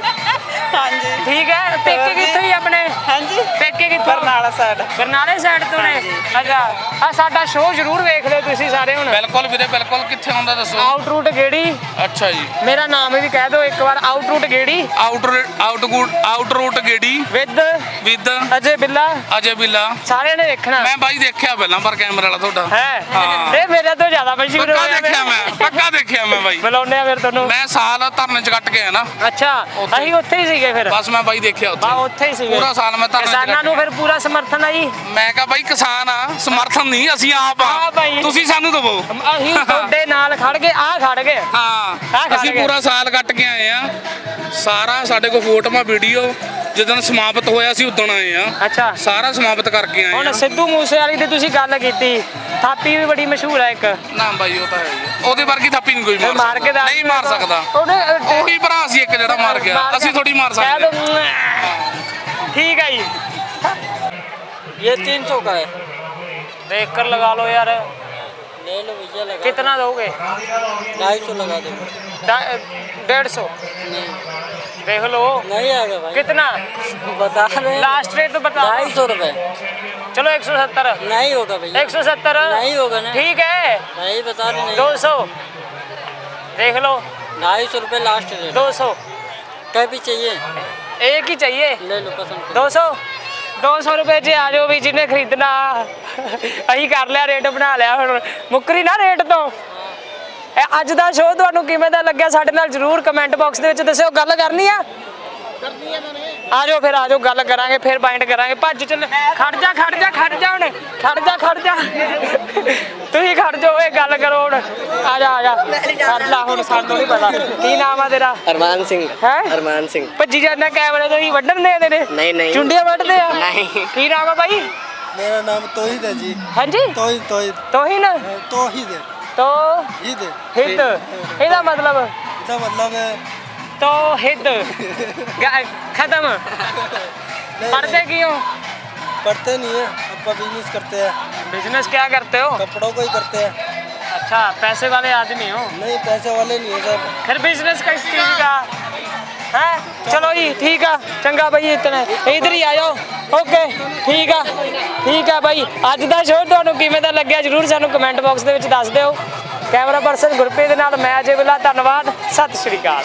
S4: ਹਾਂਜੀ।
S1: ਠੀਕ ਹੈ? ਪੇਕੇ ਕਿੱਥੋਂ ਹੀ ਆਪਣੇ?
S4: ਹਾਂਜੀ।
S1: ਪੇਕੇ ਕਿੱਥੋਂ?
S4: ਬਰਨਾਲਾ ਸਾਈਡ
S1: ਬਰਨਾਲੇ ਸਾਈਡ ਤੋਂ ਨੇ? ਅੱਛਾ। ਆ ਸਾਡਾ ਸ਼ੋਅ ਜ਼ਰੂਰ ਵੇਖ ਲਿਓ ਤੁਸੀਂ ਸਾਰੇ ਹੁਣ।
S11: ਬਿਲਕੁਲ ਵੀਰੇ ਬਿਲਕੁਲ। ਕਿੱਥੇ ਆਉਂਦਾ ਦੱਸੋ?
S1: ਆਊਟ ਰੂਟ ਗੇੜੀ।
S11: ਅੱਛਾ ਜੀ।
S1: ਮੇਰਾ ਨਾਮ ਵੀ ਕਹਿ ਦਿਓ ਇੱਕ ਵਾਰ। ਆਊਟ ਰੂਟ ਗੇੜੀ।
S11: ਆਊਟਰ ਆਊਟਗੁੱਡ out route ਗੇੜੀ।
S1: With
S11: with
S1: Ajay Billa.
S11: ਅਜੇ ਬਿੱਲਾ।
S1: ਸਾਰਿਆਂ ਨੇ ਦੇਖਣਾ।
S11: ਮੈਂ ਬਾਈ ਦੇਖਿਆ ਪਹਿਲਾਂ ਪਰ ਕੈਮਰਾ ਵਾਲਾ ਤੁਹਾਡਾ।
S1: ਹੈ।
S11: ਹਾਂ।
S1: ਇਹ ਮੇਰੇ ਤੋਂ ਜ਼ਿਆਦਾ ਮਸ਼ਹੂਰ
S11: ਪੱਕਾ
S1: ਹੋਇਆ
S11: ਦੇਖਿਆ ਮੈਂ ਪੱਕਾ ਦੇਖਿਆ ਮੈਂ ਬਾਈ।
S1: ਬੁਲਾਉਂਦੇ ਆ ਫਿਰ ਤੁਹਾਨੂੰ।
S11: ਮੈਂ ਸਾਲ ਧਰਨੇ ਚ ਕੱਟ ਕੇ ਆਇਆ ਨਾ।
S1: ਅੱਛਾ। ਅਸੀਂ ਉੱਥੇ ਹੀ ਸੀਗੇ ਫਿਰ?
S11: ਬਸ ਮੈਂ ਬਾਈ ਦੇਖਿਆ
S1: ਬਾ
S11: ਉੱਥੇ
S1: ਉੱਥੇ ਹੀ ਸੀਗੇ।
S11: ਪੂਰਾ ਸਾਲ ਮੈਂ ਧਰਨੇ ਚ
S1: ਕਿਸਾਨਾਂ ਨੂੰ ਫਿਰ ਪੂਰਾ ਸਮਰਥਨ ਆ ਜੀ?
S11: ਮੈਂ ਕਿਹਾ ਬਾਈ ਕਿਸਾਨ ਆ ਸਮਰਥਨ ਨਹੀਂ ਅਸੀਂ ਆਪ ਆ। ਤੁਸੀਂ ਸਾਨੂੰ ਦਵੋ।
S1: ਅਸੀਂ ਤੁਹਾਡੇ ਨਾਲ ਖੜ ਕੇ ਆ ਖੜ ਗਏ।
S11: ਹਾਂ ਅਸੀਂ
S1: ਗਏ।
S11: ਪੂਰਾ ਸਾਲ ਕੱਟ ਕੇ ਆਏ ਆ। ਸਾਰਾ ਸਾਡੇ ਕੋਲ ਫੋਟੋਆਂ ਵੀਡੀਓ ਜਦੋਂ ਸਮਾਪਤ ਹੋਇਆ ਸੀ ਉਦੋਂ ਆਏ ਆ
S1: ਅੱਛਾ
S11: ਸਾਰਾ ਸਮਾਪਤ ਕਰਕੇ ਆਏ
S1: ਹੁਣ
S11: ਆ
S1: ਸਿੱਧੂ ਮੂਸੇਵਾਲੀ ਦੀ ਤੁਸੀਂ ਗੱਲ ਕੀਤੀ ਥਾਪੀ ਵੀ ਬੜੀ ਮਸ਼ਹੂਰ ਹੈ ਇੱਕ
S11: ਨਾ ਬਾਈ ਉਹ ਤਾਂ ਹੈ ਹੀ ਆ। ਉਹਦੇ ਵਰਗੀ ਥੱਪੀ ਨਹੀਂ ਕੋਈ
S1: ਫਿਰ
S11: ਮਾਰ
S1: ਮਾਰ ਕੇ
S11: ਸਕਦਾ
S1: ਦੱਸ
S11: ਨਹੀਂ ਮਾਰ
S1: ਦਿਓ।
S11: ਸਕਦਾ
S1: ਉਹਨੇ ਅਹ,
S11: ਉਹੀ ਭਰਾ ਸੀ ਇੱਕ ਜਿਹੜਾ ਮਾਰ ਗਿਆ ਅਸੀਂ ਥੋੜੀ ਮਾਰ
S1: ਕਹਿ
S11: ਸਕਦੇ
S1: ਦਿਓ, ਠੀਕ ਹੈ ਜੀ
S7: ये तीन सौ का है
S1: देख कर लगा लो यार
S7: ले लो भैया लगा
S1: कितना दोगे
S7: ढाई सौ लगा दो
S1: डा- डेढ़ सौ देख लो
S7: नहीं आएगा भाई
S1: कितना
S7: बता रहे हैं।
S1: लास्ट रेट तो बता
S7: ढाई सौ रुपए
S1: चलो एक सौ सत्तर
S7: नहीं होगा भैया
S1: एक सौ सत्तर
S7: नहीं होगा ना
S1: ठीक है
S7: नहीं बता रहे
S1: दो
S7: नहीं
S1: सौ देख लो
S7: ढाई सौ रुपए लास्ट रेट
S1: दो सौ
S7: क्या भी चाहिए
S1: एक ही चाहिए
S7: ले लो पसंद करो।
S1: 200 200 ਰੁਪਏ 'ਚ ਆ ਜਾਓ ਵੀ ਜਿਹਨੇ ਖਰੀਦਣਾ ਅਸੀਂ ਕਰ ਲਿਆ ਰੇਟ ਬਣਾ ਲਿਆ ਹੁਣ ਮੁੱਕਰੀ ਨਾ ਰੇਟ ਤੋਂ ਅੱਜ ਦਾ ਸ਼ੋਅ ਤੁਹਾਨੂੰ ਕਿਵੇਂ ਦਾ ਲੱਗਿਆ? ਸਾਡੇ ਨਾਲ ਜਰੂਰ ਕਮੈਂਟ ਬਾਕਸ ਦੇ ਵਿੱਚ ਦੱਸਿਓ ਗੱਲ ਕਰਨੀ ਆ? ਆ ਜਾਓ ਫਿਰ ਆ ਜਾਓ ਗੱਲ ਕਰਾਂਗੇ ਫਿਰ ਬਾਈਂਡ ਕਰਾਂਗੇ। ਭੱਜ ਚੱਲ ਖੜ ਜਾ ਖੜ ਜਾ ਖੜ ਜਾ ਹੁਣ ਖੜ ਜਾ ਖੜ ਜਾ। ਤੁਸੀਂ ਖੜ ਜਾਓ ਇਹ ਗੱਲ ਕਰੋ ਹੁਣ। ਆ ਜਾ ਆ ਜਾ। ਖੜ ਹੁਣ ਸਾਨੂੰ ਨਹੀਂ ਪਤਾ। ਕੀ ਨਾਮ ਆ ਤੇਰਾ?
S7: ਅਰਮਾਨ ਸਿੰਘ।
S1: ਹੈ?
S7: ਅਰਮਾਨ ਸਿੰਘ।
S1: ਭੱਜੀ ਜਾਂਦਾ ਕੈਮਰੇ ਤੋਂ ਹੀ ਵੱਢਣ ਦੇ ਆਦੇ
S7: ਨਹੀਂ ਨਹੀਂ।
S1: ਚੁੰਡੀਆਂ ਵੱਢਦੇ ਆ?
S7: ਨਹੀਂ।
S1: ਕੀ ਨਾਮ ਆ ਬਾਈ?
S3: ਮੇਰਾ ਨਾਮ ਤੋਹੀਦ ਹੈ ਜੀ।
S1: ਹਾਂਜੀ?
S3: ਤੋਹੀਦ ਤੋਹੀਦ ਤੋਹੀਦ ਤੋਹੀਦ
S1: तो हिद हिद
S3: हिदा मतलब? हिदा
S1: मतलब? तो हिद खत्म। पढ़ते क्यों?
S3: पढ़ते नहीं है अपना बिज़नेस करते हैं।
S1: बिज़नेस क्या करते हो?
S3: कपड़ों को ही करते हैं।
S1: अच्छा पैसे वाले आदमी हो?
S3: नहीं पैसे वाले नहीं है सर
S1: फिर बिज़नेस किस चीज़ का? ਹੈ? ਚਲੋ ਜੀ, ਠੀਕ ਆ। ਚੰਗਾ ਬਾਈ, ਇਤਨਾ ਇਧਰ ਹੀ ਆ ਓਕੇ ਠੀਕ ਆ। ਠੀਕ ਆ ਬਾਈ। ਅੱਜ ਦਾ ਸ਼ੋਅ ਤੁਹਾਨੂੰ ਕਿਵੇਂ ਦਾ ਲੱਗਿਆ ਜਰੂਰ ਸਾਨੂੰ ਕਮੈਂਟ ਬਾਕਸ ਦੇ ਵਿੱਚ ਦੱਸ ਦਿਓ। ਕੈਮਰਾ ਪਰਸਨ ਗੁਰਪ੍ਰੀਤ ਦੇ ਨਾਲ ਮੈਂ ਅਜੇ ਬਿਲਾ ਧੰਨਵਾਦ। ਸਤਿ ਸ਼੍ਰੀ ਅਕਾਲ।